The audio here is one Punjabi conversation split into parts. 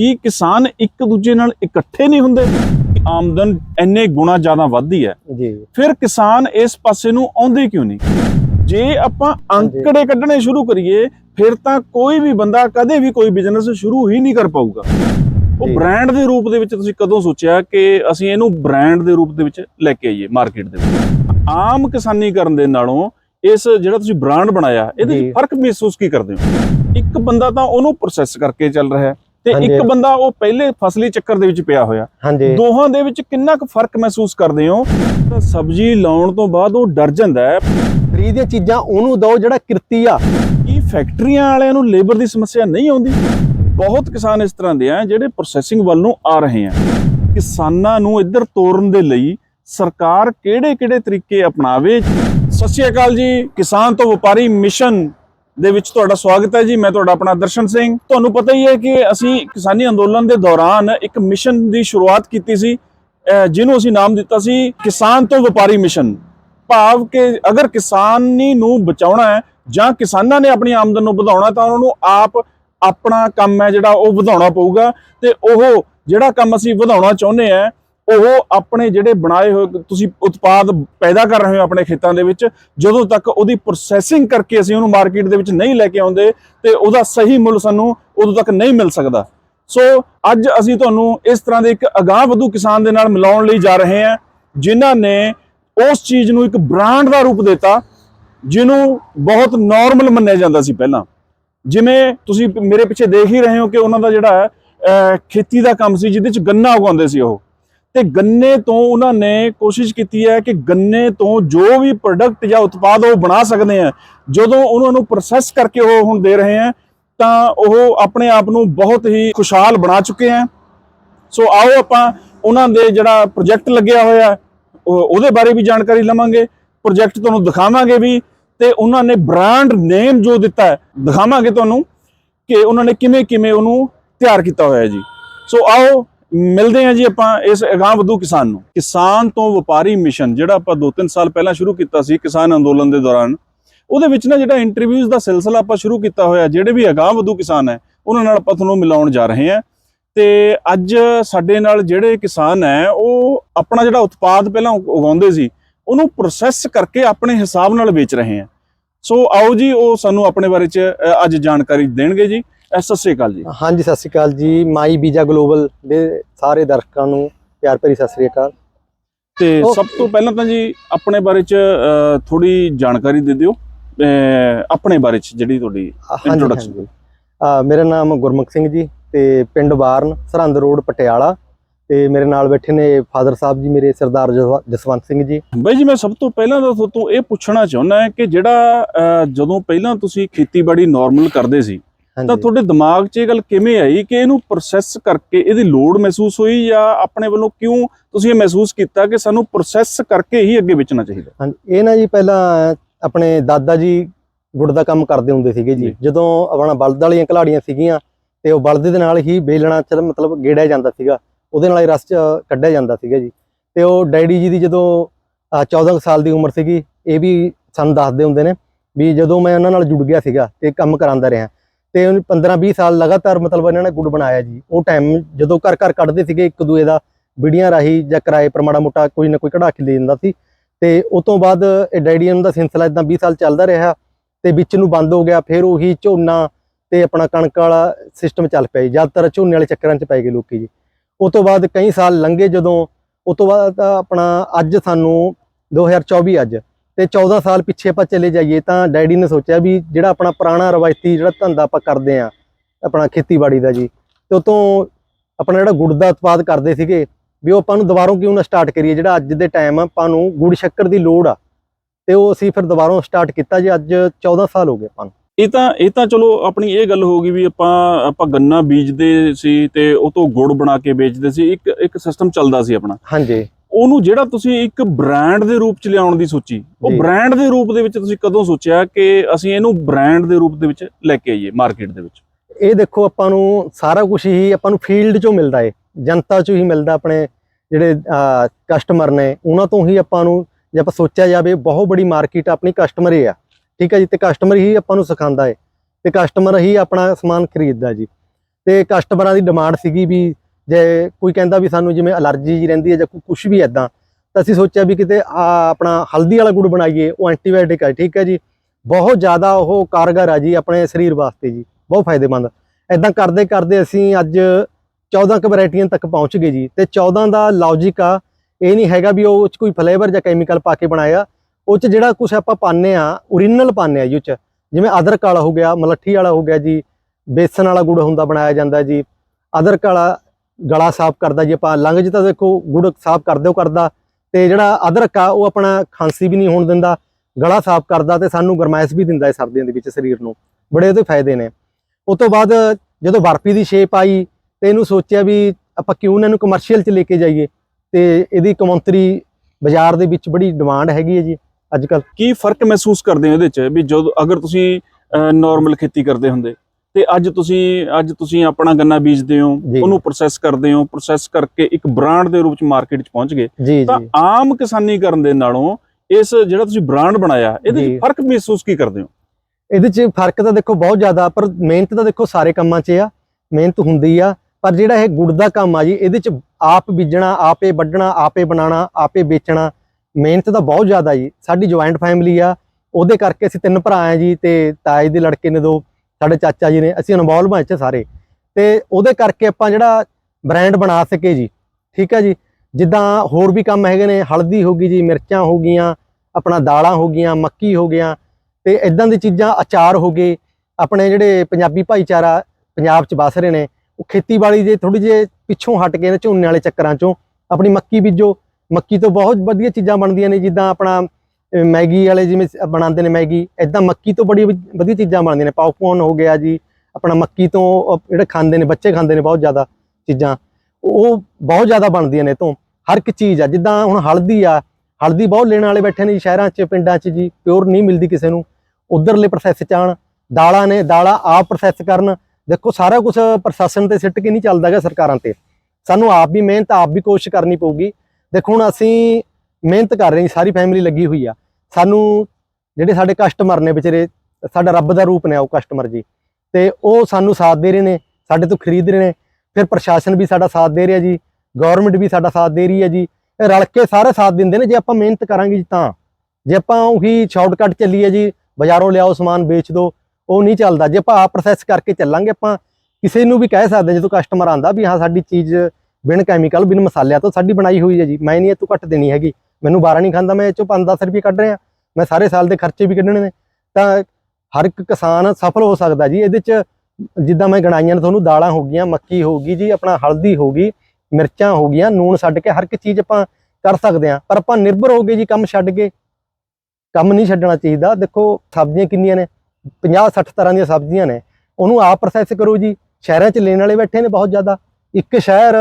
ਕੀ ਕਿਸਾਨ ਇੱਕ ਦੂਜੇ ਨਾਲ ਇਕੱਠੇ ਨਹੀਂ ਹੁੰਦੇ? ਆਮਦਨ ਇੰਨੇ ਗੁਣਾ ਜ਼ਿਆਦਾ ਵੱਧਦੀ ਹੈ। ਜੀ। ਫਿਰ ਕਿਸਾਨ ਇਸ ਪਾਸੇ ਨੂੰ ਆਉਂਦੇ ਕਿਉਂ ਨਹੀਂ? ਜੇ ਆਪਾਂ ਅੰਕੜੇ ਕੱਢਣੇ ਸ਼ੁਰੂ ਕਰੀਏ ਫਿਰ ਤਾਂ ਕੋਈ ਵੀ ਬੰਦਾ ਕਦੇ ਵੀ ਕੋਈ ਬਿਜ਼ਨਸ ਸ਼ੁਰੂ ਹੀ ਨਹੀਂ ਕਰ ਪਾਊਗਾ। ਉਹ। ਬ੍ਰਾਂਡ ਦੇ ਰੂਪ ਦੇ ਵਿੱਚ ਤੁਸੀਂ ਕਦੋਂ ਸੋਚਿਆ ਕਿ ਅਸੀਂ ਇਹਨੂੰ ਬ੍ਰਾਂਡ ਦੇ ਰੂਪ ਦੇ ਵਿੱਚ ਲੈ ਕੇ ਆਈਏ ਮਾਰਕੀਟ ਦੇ ਵਿੱਚ? ਆਮ ਕਿਸਾਨੀ ਕਰਨ ਦੇ ਨਾਲੋਂ ਇਸ ਜਿਹੜਾ ਤੁਸੀਂ ਬ੍ਰਾਂਡ ਬਣਾਇਆ ਇਹਦੇ। ਵਿੱਚ ਫ਼ਰਕ ਮਹਿਸੂਸ ਕੀ ਕਰਦੇ ਹੋ? ਇੱਕ ਬੰਦਾ ਤਾਂ ਉਹਨੂੰ ਪ੍ਰੋਸੈਸ ਕਰਕੇ ਚੱਲ ਰਿਹਾ ਹੈ। ਤੇ। ਇੱਕ ਬੰਦਾ ਉਹ ਪਹਿਲੇ ਫਸਲੀ ਚੱਕਰ ਦੇ ਵਿੱਚ ਪਿਆ ਹੋਇਆ। ਹਾਂਜੀ। ਦੋਹਾਂ ਦੇ ਵਿੱਚ ਕਿੰਨਾ ਕੁ ਫ਼ਰਕ ਮਹਿਸੂਸ ਕਰਦੇ ਹੋ? ਤਾਂ ਸਬਜ਼ੀ ਲਾਉਣ ਤੋਂ ਬਾਅਦ ਉਹ ਡਰ ਜਾਂਦਾ ਹੈ। ਫਰੀ ਦੀਆਂ ਚੀਜ਼ਾਂ ਉਹਨੂੰ ਦਿਓ ਜਿਹੜਾ ਕਿਰਤੀ ਆ। ਕਿ ਫੈਕਟਰੀਆਂ ਵਾਲਿਆਂ ਨੂੰ ਲੇਬਰ ਦੀ ਸਮੱਸਿਆ ਨਹੀਂ ਆਉਂਦੀ? ਬਹੁਤ ਕਿਸਾਨ ਇਸ ਤਰ੍ਹਾਂ ਦੇ ਆ ਜਿਹੜੇ ਪ੍ਰੋਸੈਸਿੰਗ ਵੱਲ ਨੂੰ ਆ ਰਹੇ ਆ। ਕਿਸਾਨਾਂ ਨੂੰ ਇੱਧਰ ਤੋਰਨ ਦੇ ਲਈ ਸਰਕਾਰ ਕਿਹੜੇ-ਕਿਹੜੇ ਤਰੀਕੇ ਅਪਣਾਵੇ? ਸਤਿ ਸ਼੍ਰੀ ਅਕਾਲ ਜੀ। ਕਿਸਾਨ ਤੋਂ ਵਪਾਰੀ ਮਿਸ਼ਨ ਦੇ ਵਿੱਚ ਤੁਹਾਡਾ ਸਵਾਗਤ ਹੈ ਜੀ। ਮੈਂ ਤੁਹਾਡਾ ਆਪਣਾ ਦਰਸ਼ਨ ਸਿੰਘ। ਤੁਹਾਨੂੰ ਪਤਾ ਹੀ ਹੈ ਕਿ ਅਸੀਂ ਕਿਸਾਨੀ ਅੰਦੋਲਨ ਦੇ ਦੌਰਾਨ ਇੱਕ ਮਿਸ਼ਨ ਦੀ ਸ਼ੁਰੂਆਤ ਕੀਤੀ ਸੀ। ਜਿਹਨੂੰ ਅਸੀਂ ਨਾਮ ਦਿੱਤਾ ਸੀ ਕਿਸਾਨ ਤੋਂ ਵਪਾਰੀ ਮਿਸ਼ਨ। ਭਾਵ ਕਿ ਅਗਰ ਕਿਸਾਨੀ ਨੂੰ ਬਚਾਉਣਾ ਹੈ ਜਾਂ ਕਿਸਾਨਾਂ ਨੇ ਆਪਣੀ ਆਮਦਨ ਨੂੰ ਵਧਾਉਣਾ ਤਾਂ ਉਹਨਾਂ ਨੂੰ ਆਪ ਆਪਣਾ ਕੰਮ ਹੈ ਜਿਹੜਾ ਉਹ ਵਧਾਉਣਾ ਪਊਗਾ। ਤੇ ਉਹ ਜਿਹੜਾ ਕੰਮ ਅਸੀਂ ਵਧਾਉਣਾ ਚਾਹੁੰਦੇ ਆ ਉਹ ਆਪਣੇ ਜਿਹੜੇ ਬਣਾਏ ਹੋਏ ਤੁਸੀਂ ਉਤਪਾਦ ਪੈਦਾ ਕਰ ਰਹੇ ਹੋ ਆਪਣੇ ਖੇਤਾਂ ਦੇ ਵਿੱਚ ਜਦੋਂ ਤੱਕ ਉਹਦੀ ਪ੍ਰੋਸੈਸਿੰਗ ਕਰਕੇ ਅਸੀਂ ਉਹਨੂੰ ਮਾਰਕੀਟ ਦੇ ਵਿੱਚ ਨਹੀਂ ਲੈ ਕੇ ਆਉਂਦੇ ਤੇ ਉਹਦਾ ਸਹੀ ਮੁੱਲ ਸਾਨੂੰ ਉਦੋਂ ਤੱਕ ਨਹੀਂ ਮਿਲ ਸਕਦਾ। ਸੋ ਅੱਜ ਅਸੀਂ ਤੁਹਾਨੂੰ ਇਸ ਤਰ੍ਹਾਂ ਦੇ ਇੱਕ ਅਗਾਹ ਵਧੂ ਕਿਸਾਨ ਦੇ ਨਾਲ ਮਿਲਾਉਣ ਲਈ ਜਾ ਰਹੇ ਹਾਂ ਜਿਨ੍ਹਾਂ ਨੇ ਉਸ ਚੀਜ਼ ਨੂੰ ਇੱਕ ਬ੍ਰਾਂਡ ਦਾ ਰੂਪ ਦਿੱਤਾ ਜਿਹਨੂੰ ਬਹੁਤ ਨਾਰਮਲ ਮੰਨਿਆ ਜਾਂਦਾ ਸੀ ਪਹਿਲਾਂ। ਜਿਵੇਂ ਤੁਸੀਂ ਮੇਰੇ ਪਿੱਛੇ ਦੇਖ ਹੀ ਰਹੇ ਹੋ ਕਿ ਉਹਨਾਂ ਦਾ ਜਿਹੜਾ ਹੈ, ਖੇਤੀ ਦਾ ਕੰਮ ਸੀ ਜਿਹਦੇ ਚ ਗੰਨਾ ਉਗਾਉਂਦੇ ਸੀ ਉਹ। ਤੇ ਗੰਨੇ ਤੋਂ ਉਹਨਾਂ ਨੇ ਕੋਸ਼ਿਸ਼ ਕੀਤੀ ਹੈ ਕਿ ਗੰਨੇ ਤੋਂ ਜੋ ਵੀ ਪ੍ਰੋਡਕਟ ਜਾਂ ਉਤਪਾਦ ਉਹ ਬਣਾ ਸਕਦੇ ਆ ਜਦੋਂ ਉਹਨਾਂ ਨੂੰ ਪ੍ਰੋਸੈਸ ਕਰਕੇ ਉਹ ਹੁਣ ਦੇ ਰਹੇ ਆ ਤਾਂ ਉਹ ਆਪਣੇ ਆਪ ਨੂੰ ਬਹੁਤ ਹੀ ਖੁਸ਼ਹਾਲ ਬਣਾ ਚੁੱਕੇ ਆ ਸੋ ਆਓ ਆਪਾਂ ਉਹਨਾਂ ਦੇ ਜਿਹੜਾ ਪ੍ਰੋਜੈਕਟ ਲੱਗਿਆ ਹੋਇਆ ਉਹਦੇ ਬਾਰੇ ਵੀ ਜਾਣਕਾਰੀ ਲਵਾਂਗੇ ਪ੍ਰੋਜੈਕਟ ਤੁਹਾਨੂੰ ਦਿਖਾਵਾਂਗੇ ਵੀ, ਤੇ ਉਹਨਾਂ ਨੇ ਬ੍ਰਾਂਡ ਨੇਮ ਜੋ ਦਿੱਤਾ ਦਿਖਾਵਾਂਗੇ ਤੁਹਾਨੂੰ ਕਿ ਉਹਨਾਂ ਨੇ ਕਿਵੇਂ ਕਿਵੇਂ ਉਹਨੂੰ ਤਿਆਰ ਕੀਤਾ ਹੋਇਆ ਜੀ। ਸੋ ਆਓ ਮਿਲਦੇ ਹਾਂ ਜੀ ਆਪਾਂ ਇਸ ਅਗਾਂਹ ਵਧੂ ਕਿਸਾਨ ਨੂੰ। ਕਿਸਾਨ ਤੋਂ ਵਪਾਰੀ ਮਿਸ਼ਨ, ਜਿਹੜਾ ਆਪਾਂ 2-3 ਸਾਲ ਪਹਿਲਾਂ ਸ਼ੁਰੂ ਕੀਤਾ ਸੀ ਕਿਸਾਨ ਅੰਦੋਲਨ ਦੇ ਦੌਰਾਨ, ਉਹਦੇ ਵਿੱਚ ਨਾ ਜਿਹੜਾ ਇੰਟਰਵਿਊਜ਼ ਦਾ ਸਿਲਸਿਲਾ ਆਪਾਂ ਸ਼ੁਰੂ ਕੀਤਾ ਹੋਇਆ, ਜਿਹੜੇ ਵੀ ਅਗਾਂਹ ਵਧੂ ਕਿਸਾਨ ਹੈ, ਉਹਨਾਂ ਨਾਲ ਆਪਾਂ ਤੁਹਾਨੂੰ ਮਿਲਾਉਣ ਜਾ ਰਹੇ ਹਾਂ। ਤੇ ਅੱਜ ਸਾਡੇ ਨਾਲ ਜਿਹੜੇ ਕਿਸਾਨ ਹੈ, ਉਹ ਆਪਣਾ ਜਿਹੜਾ ਉਤਪਾਦ ਪਹਿਲਾਂ ਉਗਾਉਂਦੇ ਸੀ, ਉਹਨੂੰ ਪ੍ਰੋਸੈਸ ਕਰਕੇ ਆਪਣੇ ਹਿਸਾਬ ਨਾਲ ਵੇਚ ਰਹੇ ਹੈ। ਸੋ ਆਓ ਜੀ, ਉਹ ਸਾਨੂੰ ਆਪਣੇ ਬਾਰੇ ਚ ਅੱਜ ਜਾਣਕਾਰੀ ਦੇਣਗੇ ਜੀ। ਸਤਿ ਸ੍ਰੀ ਅਕਾਲ ਜੀ। ਹਾਂਜੀ ਸਤਿ ਸ਼੍ਰੀ ਅਕਾਲ ਜੀ। ਮਾਈ ਬੀਜਾ ਗਲੋਬਲ ਦੇ ਸਾਰੇ ਦਰਸ਼ਕਾਂ ਨੂੰ ਪਿਆਰ ਭਰੀ ਸਤਿ ਸ਼੍ਰੀ ਅਕਾਲ। ਤੇ. ਸਭ ਤੋਂ ਪਹਿਲਾਂ ਤਾਂ ਜੀ ਆਪਣੇ ਬਾਰੇ ਚ ਥੋੜੀ ਜਾਣਕਾਰੀ ਦੇ ਦਿਓ। ਆਪਣੇ ਬਾਰੇ ਚ ਜਿਹੜੀ ਤੁਹਾਡੀ ਅਹ ਮੇਰਾ ਨਾਮ ਗੁਰਮੁਖ ਸਿੰਘ ਜੀ ਤੇ ਪਿੰਡ ਬਾਰਨ ਸਰਹੰਦ ਰੋਡ ਪਟਿਆਲਾ। ਤੇ ਮੇਰੇ ਨਾਲ ਬੈਠੇ ਨੇ ਫਾਦਰ ਸਾਹਿਬ ਜੀ ਮੇਰੇ ਸਰਦਾਰ ਜਸਵ- ਜਸਵੰਤ ਸਿੰਘ ਜੀ। ਬਾਈ ਜੀ ਮੈਂ ਸਭ ਤੋਂ ਪਹਿਲਾਂ ਤਾਂ ਤੁਹਾਨੂੰ ਇਹ ਪੁੱਛਣਾ ਚਾਹੁੰਦਾ ਕਿ ਜਿਹੜਾ ਜਦੋਂ ਪਹਿਲਾਂ ਤੁਸੀਂ ਖੇਤੀਬਾੜੀ ਨਾਰਮਲ ਕਰਦੇ ਸੀ ਤਾਂ ਤੁਹਾਡੇ ਦਿਮਾਗ 'ਚ ਇਹ ਗੱਲ ਕਿਵੇਂ ਆਈ ਕਿ ਇਹਨੂੰ ਪ੍ਰੋਸੈਸ ਕਰਕੇ ਇਹਦੀ ਲੋੜ ਮਹਿਸੂਸ ਹੋਈ ਜਾਂ ਆਪਣੇ ਵੱਲੋਂ ਕਿਉਂ ਤੁਸੀਂ ਇਹ ਮਹਿਸੂਸ ਕੀਤਾ ਕਿ ਸਾਨੂੰ ਪ੍ਰੋਸੈਸ ਕਰਕੇ ਹੀ ਅੱਗੇ ਵੇਚਣਾ ਚਾਹੀਦਾ? ਹਾਂਜੀ ਇਹ ਨਾ ਜੀ ਪਹਿਲਾਂ ਆਪਣੇ ਦਾਦਾ ਜੀ ਗੁੜ ਦਾ ਕੰਮ ਕਰਦੇ ਹੁੰਦੇ ਸੀਗੇ ਜੀ। ਜਦੋਂ ਆਪਣਾ ਬਲਦ ਵਾਲੀਆਂ ਘਲਾੜੀਆਂ ਸੀਗੀਆਂ ਤੇ ਉਹ ਬਲਦ ਦੇ ਨਾਲ ਹੀ ਬੇਲਣਾ ਚ ਮਤਲਬ ਗੇੜਿਆ ਜਾਂਦਾ ਸੀਗਾ। ਉਹਦੇ ਨਾਲ ਹੀ ਰਸ ਚ ਕੱਢਿਆ ਜਾਂਦਾ ਸੀਗਾ ਜੀ। ਤੇ ਉਹ ਡੈਡੀ ਜੀ ਦੀ ਜਦੋਂ ਅਹ 14 ਕੁ ਸਾਲ ਦੀ ਉਮਰ ਸੀਗੀ ਇਹ ਵੀ ਸਾਨੂੰ ਦੱਸਦੇ ਹੁੰਦੇ ਨੇ ਵੀ ਜਦੋਂ ਮੈਂ ਉਹਨਾਂ ਨਾਲ ਜੁੜ ਗਿਆ ਸੀਗਾ ਤੇ ਕੰਮ ਕਰਾਂਦਾ ਰਿਹਾ ਤੇ 15 20 ਸਾਲ ਲਗਾਤਾਰ ਮਤਲਬ ਇਹਨਾਂ ਨੇ ਗੁੜ ਬਣਾਇਆ ਜੀ। ਉਹ ਟਾਈਮ ਜਦੋਂ ਘਰ ਘਰ ਕੱਢਦੇ ਸੀਗੇ ਇੱਕ ਦੂਏ ਦਾ ਬਿੜੀਆਂ ਰਾਹੀਂ ਜਾਂ ਕਿਰਾਏ ਪਰ ਮਾੜਾ ਮੋਟਾ ਕੋਈ ਨਾ ਕੋਈ ਕਢਾ ਕੇ ਦੇ ਦਿੰਦਾ ਸੀ। ਤੇ ਉਸ ਤੋਂ ਬਾਅਦ ਇਹ ਡੈਡੀ ਉਹਨਾਂ ਦਾ ਸਿਲਸਿਲਾ ਇਦਾਂ 20 ਸਾਲ ਚੱਲਦਾ ਰਿਹਾ ਤੇ ਵਿੱਚ ਨੂੰ ਬੰਦ ਹੋ ਗਿਆ। ਫਿਰ ਉਹੀ ਝੋਨਾ ਤੇ ਆਪਣਾ ਕਣਕ ਵਾਲਾ ਸਿਸਟਮ ਚੱਲ ਪਿਆ ਜੀ। ਜ਼ਿਆਦਾਤਰ ਝੋਨੇ ਵਾਲੇ ਚੱਕਰਾਂ 'ਚ ਪੈ ਗਏ ਲੋਕੀ ਜੀ। ਉਸ ਤੋਂ ਬਾਅਦ ਕਈ ਸਾਲ ਲੰਘੇ ਜਦੋਂ ਉਸ ਤੋਂ ਬਾਅਦ ਆਪਣਾ ਅੱਜ ਸਾਨੂੰ 2024 ਅੱਜ ਤੇ 14 ਸਾਲ ਪਿੱਛੇ ਆਪਾਂ ਚਲੇ ਜਾਈਏ ਤਾਂ ਡੈਡੀ ਨੇ ਸੋਚਿਆ ਵੀ ਜਿਹੜਾ ਆਪਣਾ ਪੁਰਾਣਾ ਰਵਾਇਤੀ ਜਿਹੜਾ ਧੰਦਾ ਆਪਾਂ ਕਰਦੇ ਆ ਆਪਣਾ ਖੇਤੀਬਾੜੀ ਦਾ ਜੀ ਤੇ ਉਤੋਂ ਆਪਣਾ ਜਿਹੜਾ ਗੁੜ ਦਾ ਉਤਪਾਦ ਕਰਦੇ ਸੀਗੇ ਵੀ ਉਹ ਆਪਾਂ ਨੂੰ ਦੁਬਾਰੋਂ ਕਿਉਂ ਨਾ ਸਟਾਰਟ ਕਰੀਏ ਜਿਹੜਾ ਅੱਜ ਦੇ ਟਾਈਮ ਆਪਾਂ ਨੂੰ ਗੁੜ ਸ਼ੱਕਰ ਦੀ ਲੋੜ ਆ ਤੇ ਉਹ ਅਸੀਂ ਫਿਰ ਦੁਬਾਰੋਂ ਸਟਾਰਟ ਕੀਤਾ ਜੀ ਅੱਜ 14 ਸਾਲ ਹੋ ਗਏ ਆਪਾਂ ਨੂੰ। ਇਹ ਤਾਂ ਇਹ ਤਾਂ ਚਲੋ ਆਪਣੀ ਇਹ ਗੱਲ ਹੋ ਗਈ ਵੀ ਆਪਾਂ ਆਪਾਂ ਗੰਨਾ ਬੀਜਦੇ ਸੀ ਤੇ ਉਹ ਤੋਂ ਗੁੜ ਬਣਾ ਕੇ ਵੇਚਦੇ ਸੀ ਇੱਕ ਇੱਕ ਸਿਸਟਮ ਚੱਲਦਾ ਸੀ ਆਪਣਾ। ਹਾਂਜੀ। ਉਹਨੂੰ ਜਿਹੜਾ ਤੁਸੀਂ ਇੱਕ ਬ੍ਰਾਂਡ ਦੇ ਰੂਪ ਚ ਲਿਆਉਣ ਦੀ ਸੋਚੀ ਉਹ। ਬ੍ਰਾਂਡ ਦੇ ਰੂਪ ਦੇ ਵਿੱਚ ਤੁਸੀਂ ਕਦੋਂ ਸੋਚਿਆ ਕਿ ਅਸੀਂ ਇਹਨੂੰ ਬ੍ਰਾਂਡ ਦੇ ਰੂਪ ਦੇ ਵਿੱਚ ਲੈ ਕੇ ਆਈਏ ਮਾਰਕੀਟ ਦੇ ਵਿੱਚ? ਇਹ ਦੇਖੋ ਆਪਾਂ ਨੂੰ ਸਾਰਾ ਕੁਝ ਹੀ ਆਪਾਂ ਨੂੰ ਫੀਲਡ ਚੋਂ ਮਿਲਦਾ ਏ ਜਨਤਾ ਚੋਂ ਹੀ ਮਿਲਦਾ ਆਪਣੇ ਜਿਹੜੇ ਕਸਟਮਰ ਨੇ ਉਹਨਾਂ ਤੋਂ ਹੀ ਆਪਾਂ ਨੂੰ ਜੇ ਆਪਾਂ ਸੋਚਿਆ ਜਾਵੇ ਬਹੁਤ ਬੜੀ ਮਾਰਕੀਟ ਆਪਣੀ ਕਸਟਮਰ ਹੀ ਆ ਠੀਕ ਹੈ ਜੀ? ਤੇ ਕਸਟਮਰ ਹੀ ਆਪਾਂ ਨੂੰ ਸਿਖਾਉਂਦਾ ਏ ਤੇ ਕਸਟਮਰ ਹੀ ਆਪਣਾ ਸਮਾਨ ਖਰੀਦਦਾ ਜੀ। ਤੇ ਕਸਟਮਰਾਂ ਦੀ ਡਿਮਾਂਡ ਸੀਗੀ ਵੀ ਜੇ ਕੋਈ ਕਹਿੰਦਾ ਵੀ ਸਾਨੂੰ ਜਿਵੇਂ ਅਲਰਜੀ ਜੀ ਰਹਿੰਦੀ ਹੈ ਜਾਂ ਕੁਝ ਵੀ ਐਦਾਂ ਤਾਂ ਅਸੀਂ ਸੋਚਿਆ ਵੀ ਕਿਤੇ ਆਪਣਾ ਹਲਦੀ ਵਾਲਾ ਗੁੜ ਬਣਾਈਏ, ਉਹ ਐਂਟੀਬਾਇਓਟਿਕ ਹੈ, ਠੀਕ ਹੈ ਜੀ। ਬਹੁਤ ਜ਼ਿਆਦਾ ਉਹ ਕਾਰਗਰ ਆ ਜੀ ਆਪਣੇ ਸਰੀਰ ਵਾਸਤੇ ਜੀ, ਬਹੁਤ ਫਾਇਦੇਮੰਦ। ਐਦਾਂ ਕਰਦੇ ਕਰਦੇ ਅਸੀਂ ਅੱਜ 14 ਕੁ ਵੈਰਾਈਟੀਆਂ ਤੱਕ ਪਹੁੰਚ ਗਏ ਜੀ, ਤੇ 14 ਦਾ ਲੌਜੀਕ ਆ, ਇਹ ਨਹੀਂ ਹੈਗਾ ਵੀ ਉਹ ਚ ਕੋਈ ਫਲੇਵਰ ਜਾਂ ਕੈਮੀਕਲ ਪਾ ਕੇ ਬਣਾਇਆ। ਉਹ ਚ ਜਿਹੜਾ ਕੁਝ ਆਪਾਂ ਪਾਉਂਦੇ ਆ ਓਰੀਜਨਲ ਪਾਉਂਦੇ ਆ ਜੀ ਉਹ ਚ, ਜਿਵੇਂ ਅਦਰਕ ਵਾਲਾ ਹੋ ਗਿਆ, ਮਲੱਠੀ ਵਾਲਾ ਹੋ ਗਿਆ ਜੀ, ਬੇਸਨ ਵਾਲਾ ਗੁੜ ਹੁੰਦਾ, ਬਣਾਇਆ ਜਾਂਦਾ ਜੀ। ਅਦਰਕ ਵਾਲਾ ਗਲਾ ਸਾਫ਼ ਕਰਦਾ, ਜੀ ਆਪਾਂ ਲੰਘ ਚ ਤਾਂ ਦੇਖੋ ਗੁੜ ਸਾਫ਼ ਕਰਦੇ ਹੋ ਕਰਦਾ ਤੇ ਜਿਹੜਾ ਅਦਰਕ ਆ, ਉਹ ਆਪਣਾ ਖਾਂਸੀ ਵੀ ਨਹੀਂ ਹੋਣ ਦਿੰਦਾ, ਗਲਾ ਸਾਫ਼ ਕਰਦਾ ਤੇ ਸਾਨੂੰ ਗਰਮਾਇਸ਼ ਵੀ ਦਿੰਦਾ ਹੈ ਸਰਦੀਆਂ ਦੇ ਵਿੱਚ ਸਰੀਰ ਨੂੰ, ਬੜੇ ਉਹਦੇ ਫਾਇਦੇ ਨੇ। ਉਸ ਤੋਂ ਬਾਅਦ ਜਦੋਂ ਬਰਫੀ ਦੀ ਸ਼ੇਪ ਆਈ ਤੇ ਇਹਨੂੰ ਸੋਚਿਆ ਵੀ ਆਪਾਂ ਕਿਉਂ ਨਾ ਇਹਨੂੰ ਕਮਰਸ਼ੀਅਲ 'ਚ ਲੈ ਕੇ ਜਾਈਏ ਤੇ ਇਹਦੀ ਕਮੰਤਰੀ ਬਾਜ਼ਾਰ ਦੇ ਵਿੱਚ ਬੜੀ ਡਿਮਾਂਡ ਹੈਗੀ ਹੈ ਜੀ ਅੱਜ ਕੱਲ ਕੀ ਫ਼ਰਕ ਮਹਿਸੂਸ ਕਰਦੇ ਹੋ ਇਹਦੇ 'ਚ ਵੀ ਜਦੋਂ ਅਗਰ ਤੁਸੀਂ ਨਾਰਮਲ ਖੇਤੀ ਕਰਦੇ ਹੁੰਦੇ ਤੇ ਅੱਜ ਤੁਸੀਂ ਅੱਜ ਤੁਸੀਂ ਆਪਣਾ ਗੰਨਾ ਬੀਜਦੇ ਹੋ। ਉਹਨੂੰ ਪ੍ਰੋਸੈਸ ਕਰਦੇ ਹੋ ਪ੍ਰੋਸੈਸ ਕਰਕੇ ਇੱਕ ਬ੍ਰਾਂਡ ਦੇ ਰੂਪ 'ਚ ਮਾਰਕੀਟ 'ਚ ਪਹੁੰਚ ਗਏ। ਤਾਂ ਆਮ ਕਿਸਾਨੀ ਕਰਨ ਦੇ ਨਾਲੋਂ ਇਸ ਜਿਹੜਾ ਤੁਸੀਂ ਬ੍ਰਾਂਡ ਬਣਾਇਆ ਇਹਦੇ ਜੀ। 'ਚ ਫ਼ਰਕ ਮਹਿਸੂਸ ਕੀ ਕਰਦੇ ਹੋ? ਇਹਦੇ 'ਚ ਫ਼ਰਕ ਤਾਂ ਦੇਖੋ ਬਹੁਤ ਜ਼ਿਆਦਾ ਪਰ ਮਿਹਨਤ ਤਾਂ ਦੇਖੋ ਸਾਰੇ ਕੰਮਾਂ 'ਚ ਆ ਮਿਹਨਤ ਹੁੰਦੀ ਆ ਪਰ ਜਿਹੜਾ ਇਹ ਗੁੜ ਦਾ ਕੰਮ ਆ ਜੀ ਇਹਦੇ 'ਚ ਆਪ ਬੀਜਣਾ ਆਪੇ ਵੱਢਣਾ ਆਪੇ ਬਣਾਉਣਾ ਆਪੇ ਵੇਚਣਾ ਮਿਹਨਤ ਤਾਂ ਬਹੁਤ ਜ਼ਿਆਦਾ ਜੀ। ਸਾਡੀ ਜੁਆਇੰਟ ਫੈਮਿਲੀ ਆ ਉਹਦੇ ਕਰਕੇ ਅਸੀਂ ਤਿੰਨ ਭਰਾ ਆ ਜੀ ਤੇ ਤਾਏ ਦੇ ਲੜਕੇ ਨੇ ਦੋ। ਸਾਡੇ ਚਾਚਾ ਜੀ ਨੇ, ਅਸੀਂ ਇਨਵੋਲਵ ਹਾਂ ਇੱਥੇ ਸਾਰੇ। ਤੇ ਉਹਦੇ ਕਰਕੇ ਆਪਾਂ ਜਿਹੜਾ ਬ੍ਰਾਂਡ ਬਣਾ ਸਕੇ ਜੀ, ਠੀਕ ਹੈ ਜੀ? ਜਿੱਦਾਂ ਹੋਰ ਵੀ ਕੰਮ ਹੈਗੇ ਨੇ, ਹਲਦੀ ਹੋ ਗਈ ਜੀ, ਮਿਰਚਾਂ ਹੋ ਗਈਆਂ, ਆਪਣਾ ਦਾਲਾਂ ਹੋ ਗਈਆਂ, ਮੱਕੀ ਹੋ ਗਿਆ, ਤੇ ਇਦਾਂ ਦੀ ਚੀਜ਼ਾਂ ਅਚਾਰ ਹੋ ਗਏ, ਆਪਣੇ ਜਿਹੜੇ ਪੰਜਾਬੀ ਭਾਈਚਾਰਾ ਪੰਜਾਬ 'ਚ ਵਸ ਰਹੇ ਨੇ, ਉਹ ਖੇਤੀਬਾੜੀ ਦੇ ਥੋੜੀ ਜਿਹੇ ਪਿੱਛੋਂ ਹਟ ਕੇ ਨੇ, ਝੋਨੇ ਵਾਲੇ ਚੱਕਰਾਂ 'ਚੋਂ। ਆਪਣੀ ਮੱਕੀ ਬੀਜੋ, ਮੱਕੀ ਤੋਂ ਬਹੁਤ ਵਧੀਆ ਚੀਜ਼ਾਂ ਬਣਦੀਆਂ ਨੇ, ਜਿੱਦਾਂ ਆਪਣਾ ਮੈਗੀ ਵਾਲੇ ਜਿਵੇਂ ਬਣਾਉਂਦੇ ਨੇ ਮੈਗੀ ਇਦਾਂ ਮੱਕੀ ਤੋਂ ਬੜੀ ਵਧ- ਵਧੀਆ ਚੀਜ਼ਾਂ ਬਣਦੀਆਂ ਨੇ। ਪਾਪਕੌਰਨ ਹੋ ਗਿਆ ਜੀ, ਆਪਣਾ ਮੱਕੀ ਤੋਂ ਉਹ ਜਿਹੜੇ ਖਾਂਦੇ ਨੇ, ਬੱਚੇ ਖਾਂਦੇ ਨੇ ਬਹੁਤ ਜ਼ਿਆਦਾ ਚੀਜ਼ਾਂ। ਉਹ ਬਹੁਤ ਜ਼ਿਆਦਾ ਬਣਦੀਆਂ ਨੇ ਤੋਂ ਹਰ ਇੱਕ ਚੀਜ਼ ਆ, ਜਿੱਦਾਂ ਹੁਣ ਹਲਦੀ ਆ, ਹਲਦੀ ਬਹੁਤ ਲੈਣ ਵਾਲੇ ਬੈਠੇ ਨੇ ਜੀ ਸ਼ਹਿਰਾਂ 'ਚ, ਪਿੰਡਾਂ 'ਚ ਜੀ ਪਿਓਰ ਨਹੀਂ ਮਿਲਦੀ ਕਿਸੇ ਨੂੰ। ਉਧਰਲੇ ਪ੍ਰੋਸੈਸ 'ਚ ਆਉਣ, ਦਾਲਾਂ ਨੇ, ਦਾਲਾਂ ਆਪ ਪ੍ਰੋਸੈਸ ਕਰਨ। ਦੇਖੋ, ਸਾਰਾ ਕੁਝ ਪ੍ਰਸ਼ਾਸਨ ਤੇ ਸਿੱਟ ਕੇ ਨਹੀਂ ਚੱਲਦਾ ਹੈਗਾ ਸਰਕਾਰਾਂ ਤੇ। ਸਾਨੂੰ ਆਪ ਵੀ ਮਿਹਨਤ, ਆਪ ਵੀ ਕੋਸ਼ਿਸ਼ ਕਰਨੀ ਪਊਗੀ। ਦੇਖੋ, ਹੁਣ ਅਸੀਂ ਮਿਹਨਤ ਕਰ ਰਹੇ ਹਾਂ ਸਾਰੀ ਫੈਮਿਲੀ ਲੱਗੀ ਹੋਈ ਆ। ਸਾਨੂੰ ਜਿਹੜੇ ਸਾਡੇ ਕਸਟਮਰ ਨੇ ਵਿਚਾਰੇ, ਸਾਡਾ ਰੱਬ ਦਾ ਰੂਪ ਨੇ ਉਹ ਕਸਟਮਰ ਜੀ। ਤੇ ਉਹ ਸਾਨੂੰ ਸਾਥ ਦੇ ਰਹੇ ਨੇ, ਸਾਡੇ ਤੋਂ ਖਰੀਦ ਰਹੇ ਨੇ। ਫਿਰ ਪ੍ਰਸ਼ਾਸਨ ਵੀ ਸਾਡਾ ਸਾਥ ਦੇ ਰਿਹਾ ਜੀ ਗਵਰਨਮੈਂਟ ਵੀ ਸਾਡਾ ਸਾਥ ਦੇ ਰਹੀ ਹੈ ਜੀ। ਇਹ ਰਲ ਕੇ ਸਾਰੇ ਸਾਥ ਦਿੰਦੇ ਨੇ, ਜੇ ਆਪਾਂ ਮਿਹਨਤ ਕਰਾਂਗੇ ਜੀ ਤਾਂ। ਜੇ ਆਪਾਂ ਉਹੀ ਸ਼ਾਰਟਕਟ ਚੱਲੀਏ ਜੀ, ਬਾਜ਼ਾਰੋਂ ਲਿਆਓ ਸਮਾਨ, ਵੇਚ ਦਿਓ ਉਹ ਨਹੀਂ ਚੱਲਦਾ। ਜੇ ਆਪਾਂ ਆਪ ਪ੍ਰੋਸੈਸ ਕਰਕੇ ਚੱਲਾਂਗੇ, ਆਪਾਂ ਕਿਸੇ ਨੂੰ ਵੀ ਕਹਿ ਸਕਦੇ ਹਾਂ, ਜਦੋਂ ਕਸਟਮਰ ਆਂਦਾ ਵੀ ਹਾਂ, ਸਾਡੀ ਚੀਜ਼ ਬਿਨ ਕੈਮੀਕਲ ਬਿਨ ਮਸਾਲਿਆਂ ਤੋਂ ਸਾਡੀ ਬਣਾਈ ਹੋਈ ਹੈ ਜੀ। ਮੈਂ ਨਹੀਂ, ਇਹ ਤੋਂ ਘੱਟ ਦੇਣੀ ਹੈਗੀ। ਮੈਨੂੰ ਬਾਰਾ ਨਹੀਂ ਖਾਂਦਾ, ਮੈਂ ਇਹ ਚੋਂ 5-10 ਰੁਪਏ ਕੱਢ ਰਿਹਾ। ਮੈਂ ਸਾਰੇ ਸਾਲ ਦੇ ਖਰਚੇ ਵੀ ਕੱਢਣੇ ਨੇ। ਤਾਂ ਹਰ ਇੱਕ ਕਿਸਾਨ ਸਫਲ ਹੋ ਸਕਦਾ ਜੀ। ਇਹਦੇ ਚ ਜਿੱਦਾਂ ਮੈਂ ਗਣਾਈਆਂ ਨੇ, ਤੁਹਾਨੂੰ ਦਾਲਾਂ ਹੋ ਗਈਆਂ, ਮੱਕੀ ਹੋ ਗਈ ਜੀ, ਆਪਣਾ ਹਲਦੀ ਹੋ ਗਈ, ਮਿਰਚਾਂ ਹੋ ਗਈਆਂ ਨੂਣ ਛੱਡ ਕੇ ਹਰ ਇੱਕ ਚੀਜ਼ ਆਪਾਂ ਕਰ ਸਕਦੇ ਹਾਂ। ਪਰ ਆਪਾਂ ਨਿਰਭਰ ਹੋ ਗਏ ਜੀ ਕੰਮ ਛੱਡ ਕੇ। ਕੰਮ ਨਹੀਂ ਛੱਡਣਾ ਚਾਹੀਦਾ। ਦੇਖੋ, ਸਬਜ਼ੀਆਂ ਕਿੰਨੀਆਂ ਨੇ? 50 60 ਤਰ੍ਹਾਂ ਦੀਆਂ ਸਬਜ਼ੀਆਂ ਨੇ। ਉਹਨੂੰ ਆਪ ਪ੍ਰੋਸੈਸ ਕਰੋ ਜੀ। ਸ਼ਹਿਰਾਂ 'ਚ ਲੈਣ ਵਾਲੇ ਬੈਠੇ ਨੇ ਬਹੁਤ ਜ਼ਿਆਦਾ। ਇੱਕ ਸ਼ਹਿਰ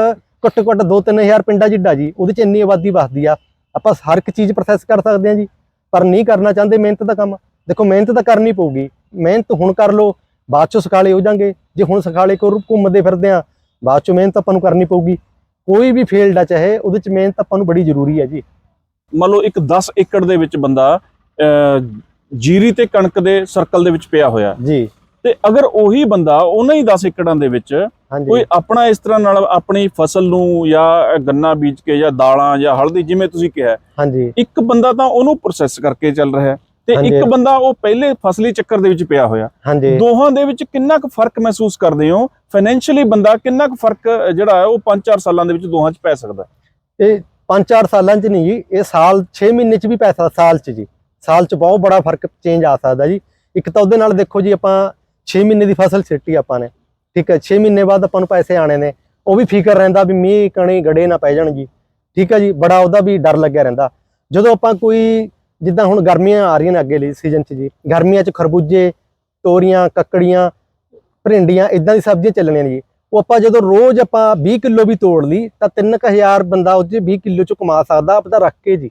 ਘੱਟੋ ਘੱਟ 2-3000 ਪਿੰਡਾਂ ਜਿੱਡਾ ਜੀ। ਉਹਦੇ 'ਚ ਇੰਨੀ ਆਬਾਦੀ ਵਸਦੀ ਆ। ਆਪਾਂ ਹਰ ਇੱਕ ਚੀਜ਼ ਪ੍ਰੋਸੈਸ ਕਰ ਸਕਦੇ ਹਾਂ ਜੀ ਪਰ ਨਹੀਂ ਕਰਨਾ ਚਾਹੁੰਦੇ ਮਿਹਨਤ ਦਾ ਕੰਮ। ਦੇਖੋ ਮਿਹਨਤ ਤਾਂ ਕਰਨੀ ਪਊਗੀ। ਮਿਹਨਤ ਹੁਣ ਕਰ ਲਓ ਬਾਅਦ ਚੋਂ ਸਖਾਲੇ ਹੋ ਜਾਣਗੇ। ਜੇ ਹੁਣ ਸਖਾਲੇ ਕੋ ਘੁੰਮਦੇ ਫਿਰਦੇ ਆ ਬਾਅਦ ਚੋਂ ਮਿਹਨਤ ਆਪਾਂ ਨੂੰ ਕਰਨੀ ਪਊਗੀ। ਕੋਈ ਵੀ ਫੀਲਡ ਆ ਚਾਹੇ ਉਹਦੇ 'ਚ ਮਿਹਨਤ ਆਪਾਂ ਨੂੰ ਬੜੀ ਜ਼ਰੂਰੀ ਹੈ ਜੀ। ਮੰਨ ਲਓ ਇੱਕ 10 ਏਕੜ ਦੇ ਵਿੱਚ ਬੰਦਾ ਜੀਰੀ ਤੇ ਕਣਕ ਦੇ ਸਰਕਲ ਦੇ ਵਿੱਚ ਪਿਆ ਹੋਇਆ। ਜੀ। ਤੇ ਅਗਰ ਉਹੀ ਬੰਦਾ ਉਹਨਾਂ ਹੀ 10 ਏਕੜਾਂ ਦੇ ਵਿੱਚ ਕੋਈ ਆਪਣਾ ਇਸ ਤਰ੍ਹਾਂ ਨਾਲ ਆਪਣੀ ਫਸਲ ਨੂੰ ਜਾਂ ਗੰਨਾ ਬੀਜ ਕੇ ਜਾਂ ਦਾਲਾਂ ਜਾਂ ਹਲਦੀ ਜਿਵੇਂ ਤੁਸੀਂ ਕਿਹਾ ਹਾਂਜੀ। ਇੱਕ ਬੰਦਾ ਤਾਂ ਉਹਨੂੰ ਪ੍ਰੋਸੈਸ ਕਰਕੇ ਚੱਲ ਰਿਹਾ ਤੇ। ਇੱਕ ਬੰਦਾ ਉਹ ਪਹਿਲੇ ਫਸਲੀ ਚੱਕਰ ਦੇ ਵਿੱਚ ਪਿਆ ਹੋਇਆ। ਹਾਂਜੀ। ਦੋਹਾਂ ਦੇ ਵਿੱਚ ਕਿੰਨਾ ਕੁ ਫ਼ਰਕ ਮਹਿਸੂਸ ਕਰਦੇ ਹੋ? ਫਾਈਨੈਂਸ਼ੀਅਲੀ ਬੰਦਾ ਕਿੰਨਾ ਕੁ ਫ਼ਰਕ ਜਿਹੜਾ ਹੈ ਉਹ 5-4 ਸਾਲਾਂ ਦੇ ਵਿੱਚ ਦੋਹਾਂ 'ਚ ਪੈ ਸਕਦਾ? ਇਹ 5-4 ਸਾਲਾਂ 'ਚ ਨਹੀਂ ਜੀ ਇਹ ਸਾਲ 6 ਮਹੀਨੇ 'ਚ ਵੀ ਪੈਸਾ ਸਾਲ 'ਚ ਜੀ। ਸਾਲ 'ਚ ਬਹੁਤ ਬੜਾ ਫ਼ਰਕ ਚੇਂਜ ਆ ਸਕਦਾ ਜੀ। ਇੱਕ ਤਾਂ ਉਹਦੇ ਨਾਲ ਦੇਖੋ ਜੀ ਆਪਾਂ 6 ਮਹੀਨੇ ਦੀ ਫਸਲ ਸਿੱਟੀ ਆਪਾਂ ਨੇ। ਠੀਕ ਹੈ 6 ਮਹੀਨੇ ਬਾਅਦ ਆਪਾਂ ਨੂੰ ਪੈਸੇ ਆਣੇ ਨੇ। ਉਹ ਵੀ ਫਿਕਰ ਰਹਿੰਦਾ ਵੀ ਮੀਂਹ ਕਣੀ ਗੜੇ ਨਾ ਪੈ ਜਾਣ ਜੀ। ਠੀਕ ਹੈ ਜੀ, ਬੜਾ ਉਹਦਾ ਵੀ ਡਰ ਲੱਗਿਆ ਰਹਿੰਦਾ। ਜਦੋਂ ਆਪਾਂ ਕੋਈ, ਜਿੱਦਾਂ ਹੁਣ ਗਰਮੀਆਂ ਆ ਰਹੀਆਂ ਨੇ ਅੱਗੇ ਲਈ ਸੀਜ਼ਨ 'ਚ ਜੀ, ਗਰਮੀਆਂ 'ਚ ਖਰਬੂਜੇ, ਤੋਰੀਆਂ, ਕੱਕੜੀਆਂ ਭਰਿੰਡੀਆਂ ਇਦਾਂ ਦੀ ਸਬਜ਼ੀਆਂ ਚੱਲਣੀਆਂ ਨੇ ਜੀ। ਉਹ ਆਪਾਂ ਜਦੋਂ ਰੋਜ਼ ਆਪਾਂ 20 ਕਿਲੋ ਵੀ ਤੋੜ ਲਈ, ਤਾਂ 3000 ਬੰਦਾ ਉਹ 'ਚ 20 ਕਿਲੋ ਚ ਕਮਾ ਸਕਦਾ ਆਪਦਾ ਰੱਖ ਕੇ ਜੀ।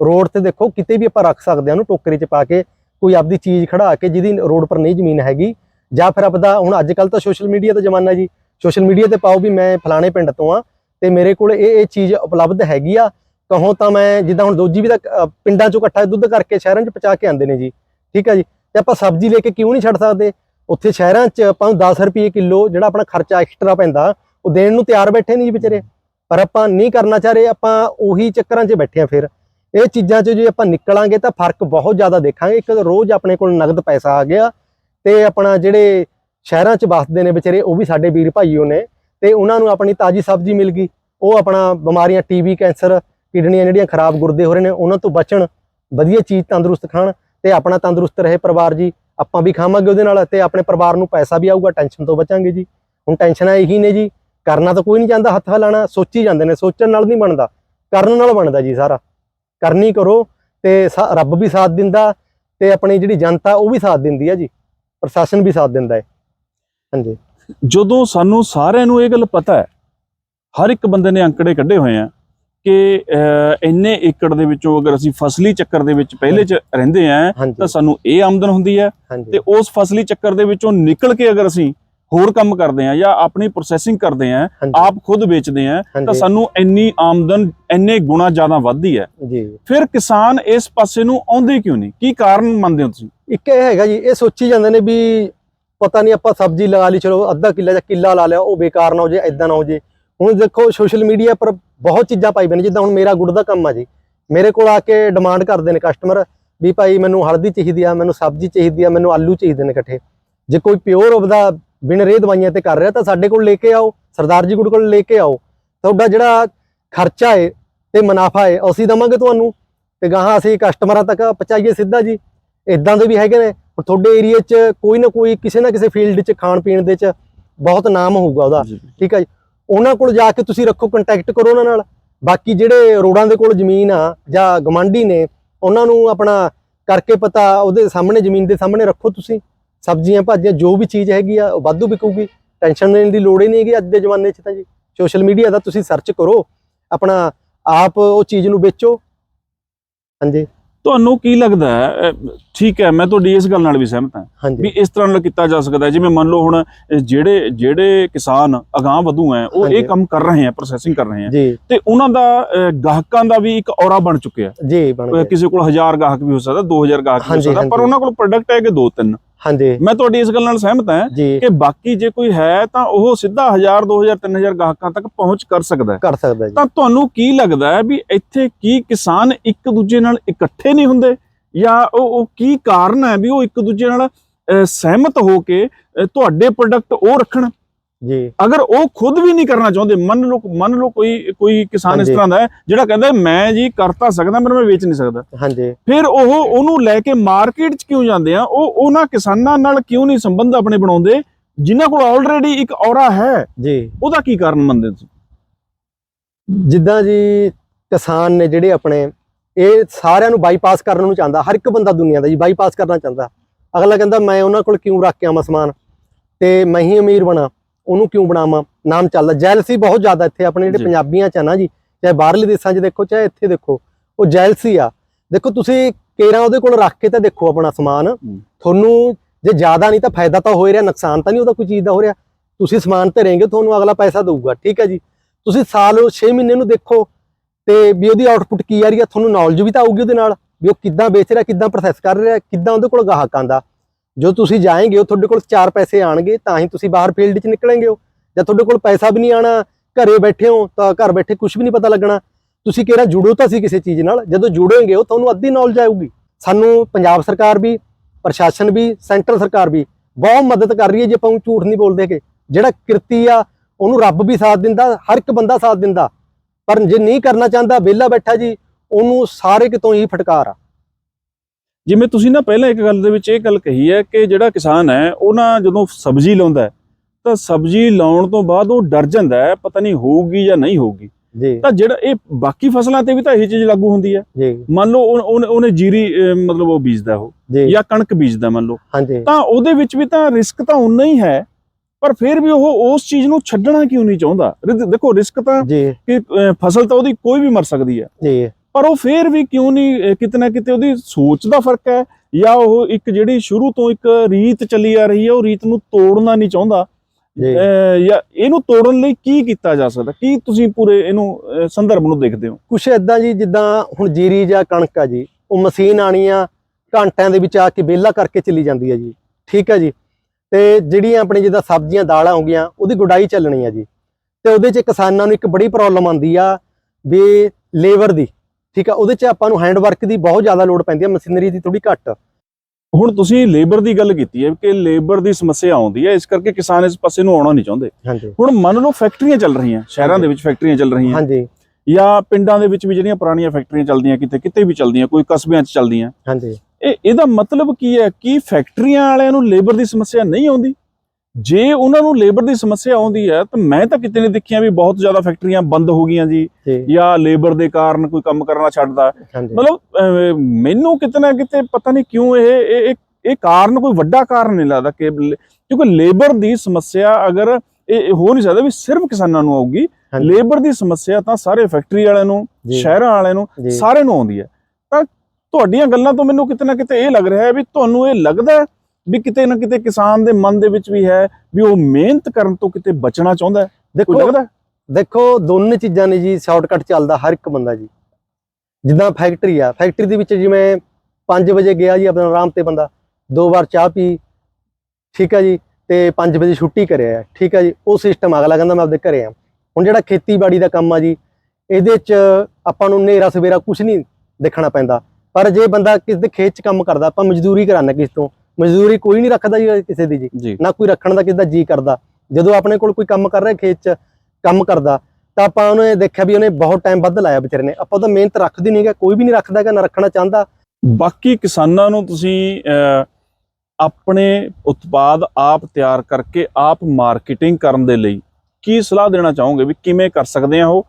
ਰੋਡ ਤੇ ਦੇਖੋ, ਕਿਤੇ ਵੀ ਆਪਾਂ ਰੱਖ ਸਕਦੇ ਹਾਂ, ਉਹਨੂੰ ਟੋਕਰੀ 'ਚ ਪਾ ਕੇ, ਕੋਈ ਆਪਦੀ ਚੀਜ਼ ਖੜਾ ਕੇ, ਜਿਹਦੀ ਰੋਡ ਪਰ ਨਹੀਂ ਜ਼ਮੀਨ ਹੈਗੀ ਜਾਂ ਫਿਰ ਆਪਦਾ ਹੁਣ ਅੱਜ ਕੱਲ ਤਾਂ ਸੋਸ਼ਲ ਮੀਡੀਆ ਦਾ ਜ਼ਮਾਨਾ ਜੀ। ਸੋਸ਼ਲ ਮੀਡੀਆ ਤੇ ਪਾਓ ਵੀ ਮੈਂ ਫਲਾਣੇ ਪਿੰਡ ਤੋਂ ਆ ਤੇ ਮੇਰੇ ਕੋਲ ਇਹ ਇਹ ਚੀਜ਼ ਉਪਲਬਧ ਹੈਗੀ ਆ। ਕਹੋ ਤਾਂ ਮੈਂ ਜਿੱਦਾਂ ਹੁਣ ਦੋਜੀ ਵੀ ਤਾਂ ਪਿੰਡਾਂ ਚੋਂ ਇਕੱਠਾ ਦੁੱਧ ਕਰਕੇ ਸ਼ਹਿਰਾਂ 'ਚ ਪਹੁੰਚਾ ਕੇ ਆਉਂਦੇ ਨੇ ਜੀ। ਠੀਕ ਆ ਜੀ। ਤੇ ਆਪਾਂ ਸਬਜ਼ੀ ਲੈ ਕੇ ਕਿਉਂ ਨਹੀਂ ਛੱਡ ਸਕਦੇ? ਉੱਥੇ ਸ਼ਹਿਰਾਂ 'ਚ ਆਪਾਂ ਨੂੰ 10 ਰੁਪਏ ਕਿਲੋ ਜਿਹੜਾ ਆਪਣਾ ਖਰਚਾ ਐਕਸਟਰਾ ਪੈਂਦਾ, ਉਹ ਦੇਣ ਨੂੰ ਤਿਆਰ ਬੈਠੇ ਨਹੀਂ ਜੀ ਵਿਚਾਰੇ। ਪਰ ਆਪਾਂ ਨਹੀਂ ਕਰਨਾ ਚਾਹ ਰਹੇ, ਆਪਾਂ ਉਹੀ ਚੱਕਰਾਂ 'ਚ ਬੈਠੇ ਆ ਫਿਰ। ਇਹ ਚੀਜ਼ਾਂ 'ਚ ਜੇ ਆਪਾਂ ਨਿਕਲਾਂਗੇ ਤਾਂ ਫ਼ਰਕ ਬਹੁਤ ਜ਼ਿਆਦਾ ਦੇਖਾਂਗੇ। ਇੱਕ ਰੋਜ਼ ਆਪਣੇ ਕੋਲ ਨਗਦ ਪੈਸਾ ਆ ਗਿਆ। ਤੇ ਆਪਣਾ ਜਿਹੜੇ ਸ਼ਹਿਰਾਂ 'ਚ ਵੱਸਦੇ ਨੇ ਵਿਚਾਰੇ, ਉਹ ਵੀ ਸਾਡੇ ਵੀਰ ਭਾਈਓ ਨੇ ਤੇ ਉਹਨਾਂ ਨੂੰ ਆਪਣੀ ਤਾਜ਼ੀ ਸਬਜ਼ੀ ਮਿਲ ਗਈ। ਉਹ ਆਪਣਾ ਬਿਮਾਰੀਆਂ ਟੀਬੀ ਕੈਂਸਰ, ਕਿਡਨੀਆਂ ਜਿਹੜੀਆਂ ਖਰਾਬ ਗੁਰਦੇ ਹੋ ਰਹੇ ਨੇ, ਉਹਨਾਂ ਤੋਂ ਬਚਣ, ਵਧੀਆ ਚੀਜ਼ ਤੰਦਰੁਸਤ ਖਾਣ ਤੇ ਆਪਣਾ ਤੰਦਰੁਸਤ ਰਹੇ ਪਰਿਵਾਰ ਜੀ। ਆਪਾਂ ਵੀ ਖਾਵਾਂਗੇ ਉਹਦੇ ਨਾਲ ਤੇ ਆਪਣੇ ਪਰਿਵਾਰ ਨੂੰ ਪੈਸਾ ਵੀ ਆਊਗਾ, ਟੈਨਸ਼ਨ ਤੋਂ ਬਚਾਂਗੇ ਜੀ। ਹੁਣ ਟੈਨਸ਼ਨਾਂ ਇਹੀ ਨੇ ਜੀ। ਕਰਨਾ ਤਾਂ ਕੋਈ ਨਹੀਂ ਜਾਂਦਾ ਹੱਥ ਹਿਲਾਣਾ ਸੋਚੀ ਜਾਂਦੇ ਨੇ, ਸੋਚਣ ਨਾਲ ਨਹੀਂ ਬਣਦਾ। ਕਰਨ ਨਾਲ ਬਣਦਾ ਜੀ ਸਾਰਾ। ਕਰਨੀ ਕਰੋ ਤੇ ਸਾ- ਰੱਬ ਵੀ ਸਾਥ ਦਿੰਦਾ ਤੇ ਆਪਣੀ ਜਿਹੜੀ ਜਨਤਾ ਉਹ ਵੀ ਸਾਥ ਦਿੰਦੀ ਆ ਜੀ। ਪ੍ਰਸ਼ਾਸਨ ਵੀ ਸਾਥ ਦਿੰਦਾ ਹੈ। ਹਾਂਜੀ। ਜਦੋਂ ਸਾਨੂੰ ਸਾਰਿਆਂ ਨੂੰ ਇਹ ਗੱਲ ਪਤਾ ਹੈ ਹਰ ਇੱਕ ਬੰਦੇ ਨੇ ਅੰਕੜੇ ਕੱਢੇ ਹੋਏ ਆ ਕਿ ਇੰਨੇ ਏਕੜ ਦੇ ਵਿੱਚੋਂ ਅਗਰ ਅਸੀਂ ਫਸਲੀ ਚੱਕਰ ਦੇ ਵਿੱਚ ਪਹਿਲੇ ਚ ਰਹਿੰਦੇ ਆ ਤਾਂ ਸਾਨੂੰ ਇਹ ਆਮਦਨ ਹੁੰਦੀ ਹੈ ਤੇ ਉਸ ਫਸਲੀ ਚੱਕਰ ਦੇ ਵਿੱਚੋਂ ਨਿਕਲ ਕੇ ਅਗਰ ਅਸੀਂ ਹੋਰ ਕੰਮ ਕਰਦੇ ਆ ਜਾਂ ਆਪਣੀ ਪ੍ਰੋਸੈਸਿੰਗ ਕਰਦੇ ਆ ਆਪ ਖੁਦ ਵੇਚਦੇ ਆ ਤਾਂ ਸਾਨੂੰ ਇੰਨੀ ਆਮਦਨ ਇੰਨੇ ਗੁਣਾ ਜ਼ਿਆਦਾ ਵੱਧਦੀ ਹੈ। ਜੀ। ਫਿਰ ਕਿਸਾਨ ਇਸ ਪਾਸੇ ਨੂੰ ਆਉਂਦੇ ਕਿਉਂ ਨਹੀਂ? ਕੀ ਕਾਰਨ ਮੰਨਦੇ ਹੋ ਤੁਸੀਂ? ਇੱਕ ਇਹ ਹੈਗਾ ਜੀ, ਇਹ ਸੋਚੀ ਜਾਂਦੇ ਨੇ ਵੀ ਪਤਾ ਨਹੀਂ ਆਪਾਂ ਸਬਜ਼ੀ ਲਗਾ ਲਈ, ਚਲੋ ਅੱਧਾ ਕਿੱਲਾ ਜਾਂ ਕਿੱਲਾ ਲਾ ਲਿਆ, ਉਹ ਬੇਕਾਰ ਨਾ ਹੋ ਜੇ ਐਦਾਂ ਨਾ ਹੋ ਜੇ। ਹੁਣ ਦੇਖੋ ਸੋਸ਼ਲ ਮੀਡੀਆ ਪਰ ਬਹੁਤ ਚੀਜ਼ਾਂ ਪਾਈ ਬਣੇ ਜਿੱਦਾਂ ਹੁਣ ਮੇਰਾ ਗੁੜ ਦਾ ਕੰਮ ਆ ਜੀ। ਮੇਰੇ ਕੋਲ ਆ ਕੇ ਡਿਮਾਂਡ ਕਰਦੇ ਨੇ ਕਸਟਮਰ ਵੀ ਭਾਈ ਮੈਨੂੰ ਹਲਦੀ ਚਾਹੀਦੀ ਆ, ਮੈਨੂੰ ਸਬਜ਼ੀ ਚਾਹੀਦੀ ਆ, ਮੈਨੂੰ ਆਲੂ ਚਾਹੀਦੇ ਨੇ ਇਕੱਠੇ। ਜੇ ਕੋਈ ਪਿਓਰ ਉਹਦਾ ਬਿਨ ਰੇਹ ਦਵਾਈਆਂ ਤੇ ਕਰ ਰਿਹਾ, ਤਾਂ ਸਾਡੇ ਕੋਲ ਲੈ ਕੇ ਆਓ, ਸਰਦਾਰ ਜੀ ਗੁੜ ਕੋਲ ਲੈ ਕੇ ਆਓ। ਤੁਹਾਡਾ ਜਿਹੜਾ ਖਰਚਾ ਹੈ ਤੇ ਮੁਨਾਫਾ ਹੈ ਅਸੀਂ ਦਵਾਂਗੇ ਤੁਹਾਨੂੰ। ਤੇ ਗਾਹਾਂ ਅਸੀਂ ਕਸਟਮਰਾਂ ਤੱਕ ਪਹੁੰਚਾਈਏ ਸਿੱਧਾ ਜੀ। ਇਦਾਂ ਦੇ ਵੀ ਹੈਗੇ ਨੇ ਹੁਣ ਤੁਹਾਡੇ ਏਰੀਆ 'ਚ ਕੋਈ ਨਾ ਕੋਈ ਕਿਸੇ ਨਾ ਕਿਸੇ ਫੀਲਡ 'ਚ ਖਾਣ ਪੀਣ ਦੇ 'ਚ ਬਹੁਤ ਨਾਮ ਹੋਊਗਾ ਉਹਦਾ। ਠੀਕ ਹੈ ਜੀ? ਉਹਨਾਂ ਕੋਲ ਜਾ ਕੇ ਤੁਸੀਂ ਰੱਖੋ ਕੰਟੈਕਟ ਕਰੋ ਉਹਨਾਂ ਨਾਲ। ਬਾਕੀ ਜਿਹੜੇ ਰੋਡਾਂ ਦੇ ਕੋਲ ਜ਼ਮੀਨ ਆ ਜਾਂ ਗਵਾਂਢੀ ਨੇ ਉਹਨਾਂ ਨੂੰ ਆਪਣਾ ਕਰਕੇ ਪਤਾ ਉਹਦੇ ਸਾਹਮਣੇ ਜ਼ਮੀਨ ਦੇ ਸਾਹਮਣੇ ਰੱਖੋ ਤੁਸੀਂ। ਸਬਜ਼ੀਆਂ ਭਾਜੀਆਂ ਜੋ ਵੀ ਚੀਜ਼ ਹੈਗੀ ਆ ਉਹ ਵਾਧੂ ਵਿਕੂਗੀ। ਟੈਨਸ਼ਨ ਲੈਣ ਦੀ ਲੋੜ ਹੀ ਨਹੀਂ ਹੈਗੀ ਅੱਜ ਦੇ ਜ਼ਮਾਨੇ 'ਚ ਤਾਂ ਜੀ। ਸੋਸ਼ਲ ਮੀਡੀਆ ਦਾ ਤੁਸੀਂ ਸਰਚ ਕਰੋ। ਆਪਣਾ ਆਪ ਉਹ ਚੀਜ਼ ਨੂੰ ਵੇਚੋ। ਹਾਂਜੀ। ਤੁਹਾਨੂੰ ਕੀ ਲੱਗਦਾ ਹੈ? ਠੀਕ ਹੈ ਮੈਂ ਤੁਹਾਡੀ ਇਸ ਗੱਲ ਨਾਲ ਵੀ ਸਹਿਮਤ ਹਾਂ ਵੀ ਇਸ ਤਰ੍ਹਾਂ ਨਾਲ ਕੀਤਾ ਜਾ ਸਕਦਾ ਹੈ। ਜਿਵੇਂ ਮੰਨ ਲਓ ਹੁਣ ਜਿਹੜੇ ਜਿਹੜੇ ਕਿਸਾਨ ਅਗਾਹ ਵਧੂ ਹੈ ਉਹ ਇਹ। ਕੰਮ ਕਰ ਰਹੇ ਹੈ ਪ੍ਰੋਸੈਸਿੰਗ ਕਰ ਰਹੇ ਹੈ। ਤੇ ਉਹਨਾਂ ਦਾ ਗਾਹਕਾਂ ਦਾ ਵੀ ਇੱਕ ਔਰਾ ਬਣ ਚੁੱਕਿਆ ਜੀ ਬਣ ਅਹ, ਗਿਆ ਕਿਸੇ ਕੋਲ 1000 ਗਾਹਕ ਵੀ ਹੋ ਸਕਦਾ 2000 ਗਾਹਕ ਵੀ ਹੋ ਸਕਦਾ ਪਰ। ਉਹਨਾਂ ਕੋਲ ਪ੍ਰੋਡਕਟ ਹੈ ਕਿ ਦੋ ਤਿੰਨ। ਹਾਂਜੀ। ਮੈਂ ਤੁਹਾਡੀ ਇਸ ਗੱਲ ਨਾਲ ਸਹਿਮਤ ਹਾਂ ਕਿ ਬਾਕੀ ਜੇ ਕੋਈ ਹੈ ਤਾਂ ਉਹ ਸਿੱਧਾ 1000 2000 3000 ਗਾਹਕਾਂ ਤੱਕ ਪਹੁੰਚ ਕਰ ਸਕਦਾ ਹੈ। ਕਰ ਸਕਦਾ ਜੀ। ਤਾਂ ਤੁਹਾਨੂੰ ਕੀ ਲੱਗਦਾ ਹੈ ਵੀ ਇੱਥੇ ਕੀ ਕਿਸਾਨ ਇੱਕ ਦੂਜੇ ਨਾਲ ਇਕੱਠੇ ਨਹੀਂ ਹੁੰਦੇ? ਜਾਂ ਉਹ ਉਹ ਕੀ ਕਾਰਨ ਹੈ ਵੀ ਉਹ ਇੱਕ ਦੂਜੇ ਨਾਲ ਸਹਿਮਤ ਹੋ ਕੇ ਤੁਹਾਡੇ ਪ੍ਰੋਡਕਟ ਉਹ ਰੱਖਣ? ਜੀ। ਅਗਰ ਉਹ ਖੁਦ ਵੀ ਨਹੀਂ ਕਰਨਾ ਚਾਹੁੰਦੇ ਮੰਨ ਲਓ ਮੰਨ ਲਓ ਕੋਈ ਕੋਈ ਕਿਸਾਨ ਇਸ। ਤਰ੍ਹਾਂ ਦਾ ਹੈ ਜਿਹੜਾ ਕਹਿੰਦਾ ਮੈਂ ਜੀ ਕਰ ਤਾਂ ਸਕਦਾ ਪਰ ਮੈਂ ਵੇਚ ਨਹੀਂ ਸਕਦਾ। ਹਾਂਜੀ। ਫਿਰ ਉਹ ਉਹਨੂੰ ਲੈ ਕੇ ਮਾਰਕੀਟ 'ਚ ਕਿਉਂ ਜਾਂਦੇ ਆ? ਉਹ ਉਹਨਾਂ ਕਿਸਾਨਾਂ ਨਾਲ ਕਿਉਂ ਨਹੀਂ ਸੰਬੰਧ ਆਪਣੇ ਬਣਾਉਂਦੇ? ਜਿਨ੍ਹਾਂ ਕੋਲ ਆਲਰੇਡੀ ਇੱਕ ਔਰਾ ਹੈ ਜੀ। ਉਹਦਾ ਕੀ ਕਾਰਨ ਮੰਨਦੇ ਤੁਸੀਂ? ਜਿੱਦਾਂ ਜੀ ਕਿਸਾਨ ਨੇ ਜਿਹੜੇ ਆਪਣੇ ਇਹ ਸਾਰਿਆਂ ਨੂੰ ਬਾਈਪਾਸ ਕਰਨ ਨੂੰ ਚਾਹੁੰਦਾ ਹਰ ਇੱਕ ਬੰਦਾ ਦੁਨੀਆ ਦਾ ਜੀ ਬਾਈਪਾਸ ਕਰਨਾ ਚਾਹੁੰਦਾ। ਅਗਲਾ ਕਹਿੰਦਾ ਮੈਂ ਉਹਨਾਂ ਕੋਲ ਕਿਉਂ ਰੱਖ ਕੇ ਆਵਾਂ ਸਮਾਨ? ਤੇ ਮੈਂ ਹੀ ਅਮੀਰ ਬਣਾ। ਉਹਨੂੰ ਕਿਉਂ ਬਣਾਵਾਂ? ਨਾਮ ਚੱਲਦਾ। ਜੈਲਸੀ ਬਹੁਤ ਜ਼ਿਆਦਾ ਇੱਥੇ ਆਪਣੇ ਜਿਹੜੇ। ਪੰਜਾਬੀਆਂ ਚ ਆ ਨਾ ਜੀ ਚਾਹੇ ਬਾਹਰਲੇ ਦੇਸ਼ਾਂ 'ਚ ਦੇਖੋ ਚਾਹੇ ਇੱਥੇ ਦੇਖੋ ਉਹ ਜੈਲਸੀ ਆ। ਦੇਖੋ ਤੁਸੀਂ ਕੇਰਾਂ ਉਹਦੇ ਕੋਲ ਰੱਖ ਕੇ ਤਾਂ ਦੇਖੋ ਆਪਣਾ ਸਮਾਨ। ਤੁਹਾਨੂੰ ਜੇ ਜ਼ਿਆਦਾ ਨਹੀਂ ਤਾਂ ਫਾਇਦਾ ਤਾਂ ਹੋ ਰਿਹਾ ਨੁਕਸਾਨ ਤਾਂ ਨਹੀਂ ਉਹਦਾ ਕੋਈ ਚੀਜ਼ ਦਾ ਹੋ ਰਿਹਾ। ਤੁਸੀਂ ਸਮਾਨ ਧਰੇਂਗੇ ਤੁਹਾਨੂੰ ਅਗਲਾ ਪੈਸਾ ਦੇਊਗਾ ਠੀਕ ਹੈ ਜੀ। ਤੁਸੀਂ ਸਾਲ 6 ਮਹੀਨੇ ਨੂੰ ਦੇਖੋ ਤੇ ਵੀ ਉਹਦੀ ਆਉਟਪੁੱਟ ਕੀ ਆ ਰਹੀ ਆ ਤੁਹਾਨੂੰ ਨੌਲੇਜ ਵੀ ਤਾਂ ਆਊਗੀ ਉਹਦੇ ਨਾਲ ਵੀ ਉਹ ਕਿੱਦਾਂ ਵੇਚ ਰਿਹਾ ਕਿੱਦਾਂ ਪ੍ਰੋਸੈਸ ਕਰ ਰਿਹਾ ਕਿੱਦਾਂ ਉਹਦੇ ਕੋਲ ਗਾਹਕ ਆਂਦਾ ਜੋ ਤੁਸੀਂ ਜਾਏਗੇ, ਉਹ ਤੁਹਾਡੇ ਕੋਲ ਚਾਰ ਪੈਸੇ ਆਣਗੇ, ਤਾਂ ਹੀ ਤੁਸੀਂ ਬਾਹਰ ਫੀਲਡ 'ਚ ਨਿਕਲਣਗੇ ਹੋ ਜਾਂ ਤੁਹਾਡੇ ਕੋਲ ਪੈਸਾ ਵੀ ਨਹੀਂ ਆਣਾ, ਘਰੇ ਬੈਠੇ ਹੋ, ਤਾਂ ਘਰ ਬੈਠੇ ਕੁਝ ਵੀ ਨਹੀਂ ਪਤਾ ਲੱਗਣਾ। ਤੁਸੀਂ ਕਿਹੜਾ ਜੁੜੋ ਤਾਂ ਸੀ ਕਿਸੇ ਚੀਜ਼ ਨਾਲ, ਜਦੋਂ ਜੁੜੋਗੇ, ਉਹ ਤੁਹਾਨੂੰ ਅੱਧੀ ਨੌਲੇਜ ਆਊਗੀ। ਸਾਨੂੰ ਪੰਜਾਬ ਸਰਕਾਰ ਵੀ, ਪ੍ਰਸ਼ਾਸਨ ਵੀ, ਸੈਂਟਰ ਸਰਕਾਰ ਵੀ ਬਹੁਤ ਮਦਦ ਕਰ ਰਹੀ ਹੈ ਜੇ ਆਪਾਂ ਝੂਠ ਨਹੀਂ ਬੋਲਦੇ ਕਿ ਜਿਹੜਾ ਕਿਰਤੀ ਆ, ਉਹਨੂੰ ਰੱਬ ਵੀ ਸਾਥ ਦਿੰਦਾ, ਹਰ ਇੱਕ ਬੰਦਾ ਸਾਥ ਦਿੰਦਾ। ਪਰ ਜੇ ਨਹੀਂ ਕਰਨਾ ਚਾਹੁੰਦਾ, ਵਿਹਲਾ ਬੈਠਾ ਜੀ, ਉਹਨੂੰ ਸਾਰੇ ਕਿਤੋਂ ਹੀ ਫਟਕਾਰ ਆ। ਜਿਵੇਂ ਤੁਸੀਂ ਨਾ ਪਹਿਲਾਂ ਇੱਕ ਗੱਲ ਦੇ ਵਿੱਚ ਇਹ ਗੱਲ ਕਹੀ ਹੈ ਕਿ ਜਿਹੜਾ ਕਿਸਾਨ ਹੈ ਉਹ ਨਾ ਜਦੋਂ ਸਬਜ਼ੀ ਲਾਉਂਦਾ ਤਾਂ ਸਬਜ਼ੀ ਲਾਉਣ ਤੋਂ ਬਾਅਦ ਉਹ ਡਰ ਜਾਂਦਾ ਹੈ ਪਤਾ ਨਹੀਂ ਹੋਊਗੀ ਜਾਂ ਨਹੀਂ ਹੋਊਗੀ। ਤਾਂ ਜਿਹੜਾ ਇਹ ਬਾਕੀ ਫਸਲਾਂ ਤੇ ਵੀ ਤਾਂ ਇਹੀ ਚੀਜ਼ ਲਾਗੂ ਹੁੰਦੀ ਹੈ। ਮੰਨ ਲਓ ਉਹ- ਉਹਨੇ ਜੀਰੀ ਮਤਲਬ ਉਹ ਬੀਜਦਾ ਉਹ ਜੀ। ਕਣਕ ਬੀਜਦਾ ਮੰਨ ਲਓ। ਤਾਂ ਉਹਦੇ ਵਿੱਚ ਵੀ ਤਾਂ ਰਿਸਕ ਤਾਂ ਉਨਾ ਹੀ ਹੈ ਪਰ ਫਿਰ ਵੀ ਉਹ ਉਸ ਚੀਜ਼ ਨੂੰ ਛੱਡਣਾ ਕਿਉਂ ਨਹੀਂ ਚਾਹੁੰਦਾ? ਦੇਖੋ ਰਿਸਕ ਤਾਂ ਕਿ ਫਸਲ ਤਾਂ ਉਹਦੀ ਕੋਈ ਵੀ ਮਰ ਸਕਦੀ ਹੈ। ਜੀ। ਪਰ ਉਹ ਫੇਰ ਵੀ ਕਿਉਂ ਨਹੀਂ ਅਹ, ਕਿਤੇ ਉਹਦੀ ਸੋਚ ਦਾ ਫ਼ਰਕ ਹੈ ਜਾਂ ਉਹ ਇੱਕ ਜਿਹੜੀ ਸ਼ੁਰੂ ਤੋਂ ਇੱਕ ਰੀਤ ਚੱਲੀ ਆ ਰਹੀ ਹੈ ਉਹ ਰੀਤ ਨੂੰ ਤੋੜਨਾ ਨਹੀਂ ਚਾਹੁੰਦਾ। ਜੀ। ਇਹਨੂੰ ਤੋੜਨ ਲਈ ਕੀ ਕੀਤਾ ਜਾ ਸਕਦਾ? ਕੀ ਤੁਸੀਂ ਪੂਰੇ ਇਹਨੂੰ ਸੰਦਰਭ ਨੂੰ ਦੇਖਦੇ ਹੋ? ਕੁਛ ਏਦਾਂ ਜੀ ਜਿੱਦਾਂ ਹੁਣ ਜੀਰੀ ਜਾਂ ਕਣਕ ਆ ਜੀ ਉਹ ਮਸ਼ੀਨ ਆਣੀ ਆ ਘੰਟਿਆਂ ਦੇ ਵਿੱਚ ਆ ਕੇ ਵਿਹਲਾ ਕਰਕੇ ਚਲੀ ਜਾਂਦੀ ਹੈ ਜੀ। ਠੀਕ ਹੈ ਜੀ? ਤੇ ਜਿਹੜੀਆਂ ਆਪਣੇ ਜਿੱਦਾਂ ਸਬਜ਼ੀਆਂ ਦਾਲਾਂ ਹੋ ਗਈਆਂ ਉਹਦੀ ਗੁਡਾਈ ਚੱਲਣੀ ਆ ਜੀ। ਤੇ ਉਹਦੇ 'ਚ ਕਿਸਾਨਾਂ ਨੂੰ ਇੱਕ ਬੜੀ ਪ੍ਰੋਬਲਮ ਆਉਂਦੀ ਆ ਵੀ ਲੇਬਰ ਦੀ। ਠੀਕ ਆ ਉਹਦੇ 'ਚ ਆਪਾਂ ਨੂੰ ਹੈਂਡ ਵਰਕ ਦੀ ਬਹੁਤ ਜ਼ਿਆਦਾ ਲੋੜ ਪੈਂਦੀ ਆ ਮਸ਼ੀਨਰੀ ਦੀ ਥੋੜੀ ਘੱਟ। ਹੁਣ ਤੁਸੀਂ ਲੇਬਰ ਦੀ ਗੱਲ ਕੀਤੀ ਹੈ ਕਿ ਲੇਬਰ ਦੀ ਸਮੱਸਿਆ ਆਉਂਦੀ ਹੈ ਇਸ ਕਰਕੇ ਕਿਸਾਨ ਇਸ ਪਾਸੇ ਨੂੰ ਆਉਣਾ ਨਹੀਂ ਚਾਹੁੰਦੇ। ਹਾਂਜੀ। ਹੁਣ ਮੰਨ ਲਓ ਫੈਕਟਰੀਆਂ ਚੱਲ ਰਹੀਆਂ ਸ਼ਹਿਰਾਂ ਦੇ ਵਿੱਚ ਫੈਕਟਰੀਆਂ ਚੱਲ ਰਹੀਆਂ। ਹਾਂਜੀ। ਜਾਂ ਪਿੰਡਾਂ ਦੇ ਵਿੱਚ ਵੀ ਜਿਹੜੀਆਂ ਪੁਰਾਣੀਆਂ ਫੈਕਟਰੀਆਂ ਚੱਲਦੀਆਂ ਕਿਤੇ ਕਿਤੇ ਵੀ ਚੱਲਦੀਆਂ ਕੋਈ ਕਸਬਿਆਂ 'ਚ ਚੱਲਦੀਆਂ। ਹਾਂਜੀ। ਇਹ ਇਹਦਾ ਮਤਲਬ ਕੀ ਹੈ ਕਿ ਫੈਕਟਰੀਆਂ ਵਾਲਿਆਂ ਨੂੰ ਲੇਬਰ ਦੀ ਸਮੱਸਿਆ ਨਹੀਂ ਆਉਂਦੀ? ਜੇ ਉਹਨਾਂ ਨੂੰ ਲੇਬਰ ਦੀ ਸਮੱਸਿਆ ਆਉਂਦੀ ਹੈ ਤਾਂ ਮੈਂ ਤਾਂ ਕਿਤੇ ਨਹੀਂ ਦੇਖਿਆ ਵੀ ਬਹੁਤ ਜ਼ਿਆਦਾ ਫੈਕਟਰੀਆਂ ਬੰਦ ਹੋ ਗਈਆਂ ਜੀ ਜੀ। ਲੇਬਰ ਦੇ ਕਾਰਨ ਕੋਈ ਕੰਮ ਕਰਨਾ ਛੱਡਦਾ। ਮਤਲਬ ਮੈਨੂੰ ਕਿਤੇ ਨਾ ਕਿਤੇ ਪਤਾ ਨਹੀਂ ਕਿਉਂ ਇਹ ਇਹ ਇਹ- ਕਾਰਨ ਕੋਈ ਵੱਡਾ ਕਾਰਨ ਨਹੀਂ ਲੱਗਦਾ ਕਿ ਕਿਉਂਕਿ ਲੇਬਰ ਦੀ ਸਮੱਸਿਆ ਅਗਰ ਇਹ ਹੋ ਨਹੀਂ ਸਕਦਾ ਵੀ ਸਿਰਫ ਕਿਸਾਨਾਂ ਨੂੰ ਆਊਗੀ। ਹਾਂਜੀ। ਲੇਬਰ ਦੀ ਸਮੱਸਿਆ ਤਾਂ ਸਾਰੇ ਫੈਕਟਰੀ ਵਾਲਿਆਂ ਨੂੰ। ਸ਼ਹਿਰਾਂ ਵਾਲਿਆਂ ਨੂੰ ਜੀ। ਸਾਰੇ ਨੂੰ ਆਉਂਦੀ ਹੈ। ਤਾਂ ਤੁਹਾਡੀਆਂ ਗੱਲਾਂ ਤੋਂ ਮੈਨੂੰ ਕਿਤੇ ਨਾ ਕਿਤੇ ਇਹ ਲੱਗ ਰਿਹਾ ਹੈ ਵੀ ਤੁਹਾਨੂੰ ਇਹ ਲੱਗਦਾ ਵੀ ਕਿਤੇ ਨਾ ਕਿਤੇ ਕਿਸਾਨ ਦੇ ਮਨ ਦੇ ਵਿੱਚ ਵੀ ਹੈ ਵੀ ਉਹ ਮਿਹਨਤ ਕਰਨ ਤੋਂ ਕਿਤੇ ਬਚਣਾ ਚਾਹੁੰਦਾ ਦੇਖੋ ਲੱਗਦਾ? ਦੇਖੋ ਦੋਨੇ ਚੀਜ਼ਾਂ ਨੇ ਜੀ ਸ਼ਾਰਟਕਟ ਚੱਲਦਾ ਹਰ ਇੱਕ ਬੰਦਾ ਜੀ। ਜਿੱਦਾਂ ਫੈਕਟਰੀ ਆ ਫੈਕਟਰੀ ਦੇ ਵਿੱਚ ਜਿਵੇਂ 5 ਵਜੇ ਗਿਆ ਜੀ ਆਪਣਾ ਆਰਾਮ ਤੇ ਬੰਦਾ ਦੋ ਵਾਰ ਚਾਹ ਪੀ ਠੀਕ ਹੈ ਜੀ ਤੇ 5 ਵਜੇ ਛੁੱਟੀ ਕਰਿਆ ਠੀਕ ਹੈ ਜੀ ਉਹ ਸਿਸਟਮ ਅਗਲਾ ਕਹਿੰਦਾ ਮੈਂ ਆਪਦੇ ਘਰੇ ਆ। ਹੁਣ ਜਿਹੜਾ ਖੇਤੀਬਾੜੀ ਦਾ ਕੰਮ ਆ ਜੀ ਇਹਦੇ 'ਚ ਆਪਾਂ ਨੂੰ ਨੇਰਾ ਸਵੇਰਾ ਕੁਝ ਨਹੀਂ ਦੇਖਣਾ ਪੈਂਦਾ। ਪਰ ਜੇ ਬੰਦਾ ਕਿਸੇ ਦੇ ਖੇਤ 'ਚ ਕੰਮ ਕਰਦਾ ਆਪਾਂ ਮਜ਼ਦੂਰੀ ਕਰਾਣਾ ਕਿਸ ਤੋਂ। ਮਜ਼ਦੂਰੀ ਕੋਈ ਨਹੀਂ ਰੱਖਦਾ ਜੀ ਕਿਸੇ ਦੀ ਜੀ। ਨਾ ਕੋਈ ਰੱਖਣ ਦਾ ਕਿਸੇ ਦਾ ਜੀ ਕਰਦਾ। ਜਦੋਂ ਆਪਣੇ ਕੋਲ ਕੋਈ ਕੰਮ ਕਰ ਰਿਹਾ ਖੇਤ 'ਚ ਕੰਮ ਕਰਦਾ ਤਾਂ ਆਪਾਂ ਉਹਨੇ ਦੇਖਿਆ ਵੀ ਉਹਨੇ ਬਹੁਤ ਟਾਈਮ ਵੱਧ ਲਾਇਆ ਵਿਚਾਰੇ ਨੇ। ਆਪਾਂ ਤਾਂ ਮਿਹਨਤ ਰੱਖਦੀ ਨਹੀਂ ਗਾ ਕੋਈ ਵੀ ਨਹੀਂ ਰੱਖਦਾ ਹੈਗਾ ਨਾ ਰੱਖਣਾ ਚਾਹੁੰਦਾ। ਬਾਕੀ ਕਿਸਾਨਾਂ ਨੂੰ ਤੁਸੀਂ ਆਪਣੇ ਉਤਪਾਦ ਆਪ ਤਿਆਰ ਕਰਕੇ ਆਪ ਮਾਰਕੀਟਿੰਗ ਕਰਨ ਦੇ ਲਈ ਕੀ ਸਲਾਹ ਦੇਣਾ ਚਾਹੋਗੇ ਵੀ ਕਿਵੇਂ ਕਰ ਸਕਦੇ ਆ ਉਹ?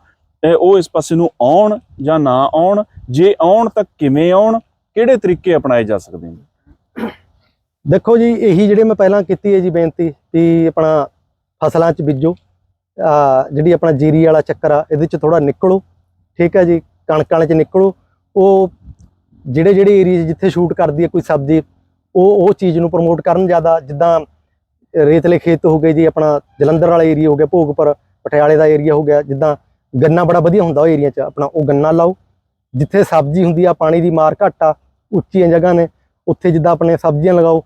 ਉਹ ਇਸ ਪਾਸੇ ਨੂੰ ਆਉਣ ਜਾਂ ਨਾ ਆਉਣ? ਜੇ ਆਉਣ ਤਾਂ ਕਿਵੇਂ ਆਉਣ? ਕਿਹੜੇ ਤਰੀਕੇ ਅਪਣਾਏ ਜਾ ਸਕਦੇ ਨੇ? ਦੇਖੋ ਜੀ, ਇਹੀ ਜਿਹੜੇ ਮੈਂ ਪਹਿਲਾਂ ਕੀਤੀ ਹੈ ਜੀ ਬੇਨਤੀ ਵੀ ਆਪਣਾ ਫਸਲਾਂ 'ਚ ਬੀਜੋ। ਜਿਹੜੀ ਆਪਣਾ ਜੀਰੀ ਵਾਲਾ ਚੱਕਰ ਆ, ਇਹਦੇ 'ਚ ਥੋੜਾ ਨਿਕਲੋ। ਠੀਕ ਹੈ ਜੀ, ਕਣਕਾਂ ਵਾਲੇ 'ਚ ਨਿਕਲੋ। ਉਹ ਜਿਹੜੇ ਜਿਹੜੇ ਏਰੀਆ ਜਿੱਥੇ ਸ਼ੂਟ ਕਰਦੀ ਹੈ ਕੋਈ ਸਬਜ਼ੀ, ਉਹ ਉਹ ਚੀਜ਼ ਨੂੰ ਪ੍ਰਮੋਟ ਕਰਨ ਜ਼ਿਆਦਾ। ਜਿੱਦਾਂ ਰੇਤਲੇ ਖੇਤ ਹੋ ਗਏ ਜੀ, ਆਪਣਾ ਜਲੰਧਰ ਵਾਲਾ ਏਰੀਆ ਹੋ ਗਿਆ, ਭੋਗਪੁਰ, ਪਟਿਆਲੇ ਦਾ ਏਰੀਆ ਹੋ ਗਿਆ। ਜਿੱਦਾਂ ਗੰਨਾ ਬੜਾ ਵਧੀਆ ਹੁੰਦਾ ਉਹ ਏਰੀਆ 'ਚ, ਆਪਣਾ ਉਹ ਗੰਨਾ ਲਾਓ। ਜਿੱਥੇ ਸਬਜ਼ੀ ਹੁੰਦੀ ਆ, ਪਾਣੀ ਦੀ ਮਾਰ ਘੱਟ ਆ, ਉੱਚੀਆਂ ਜਗ੍ਹਾ ਨੇ, ਉੱਥੇ ਜਿੱਦਾਂ ਆਪਣੇ ਸਬਜ਼ੀਆਂ ਲਗਾਓ।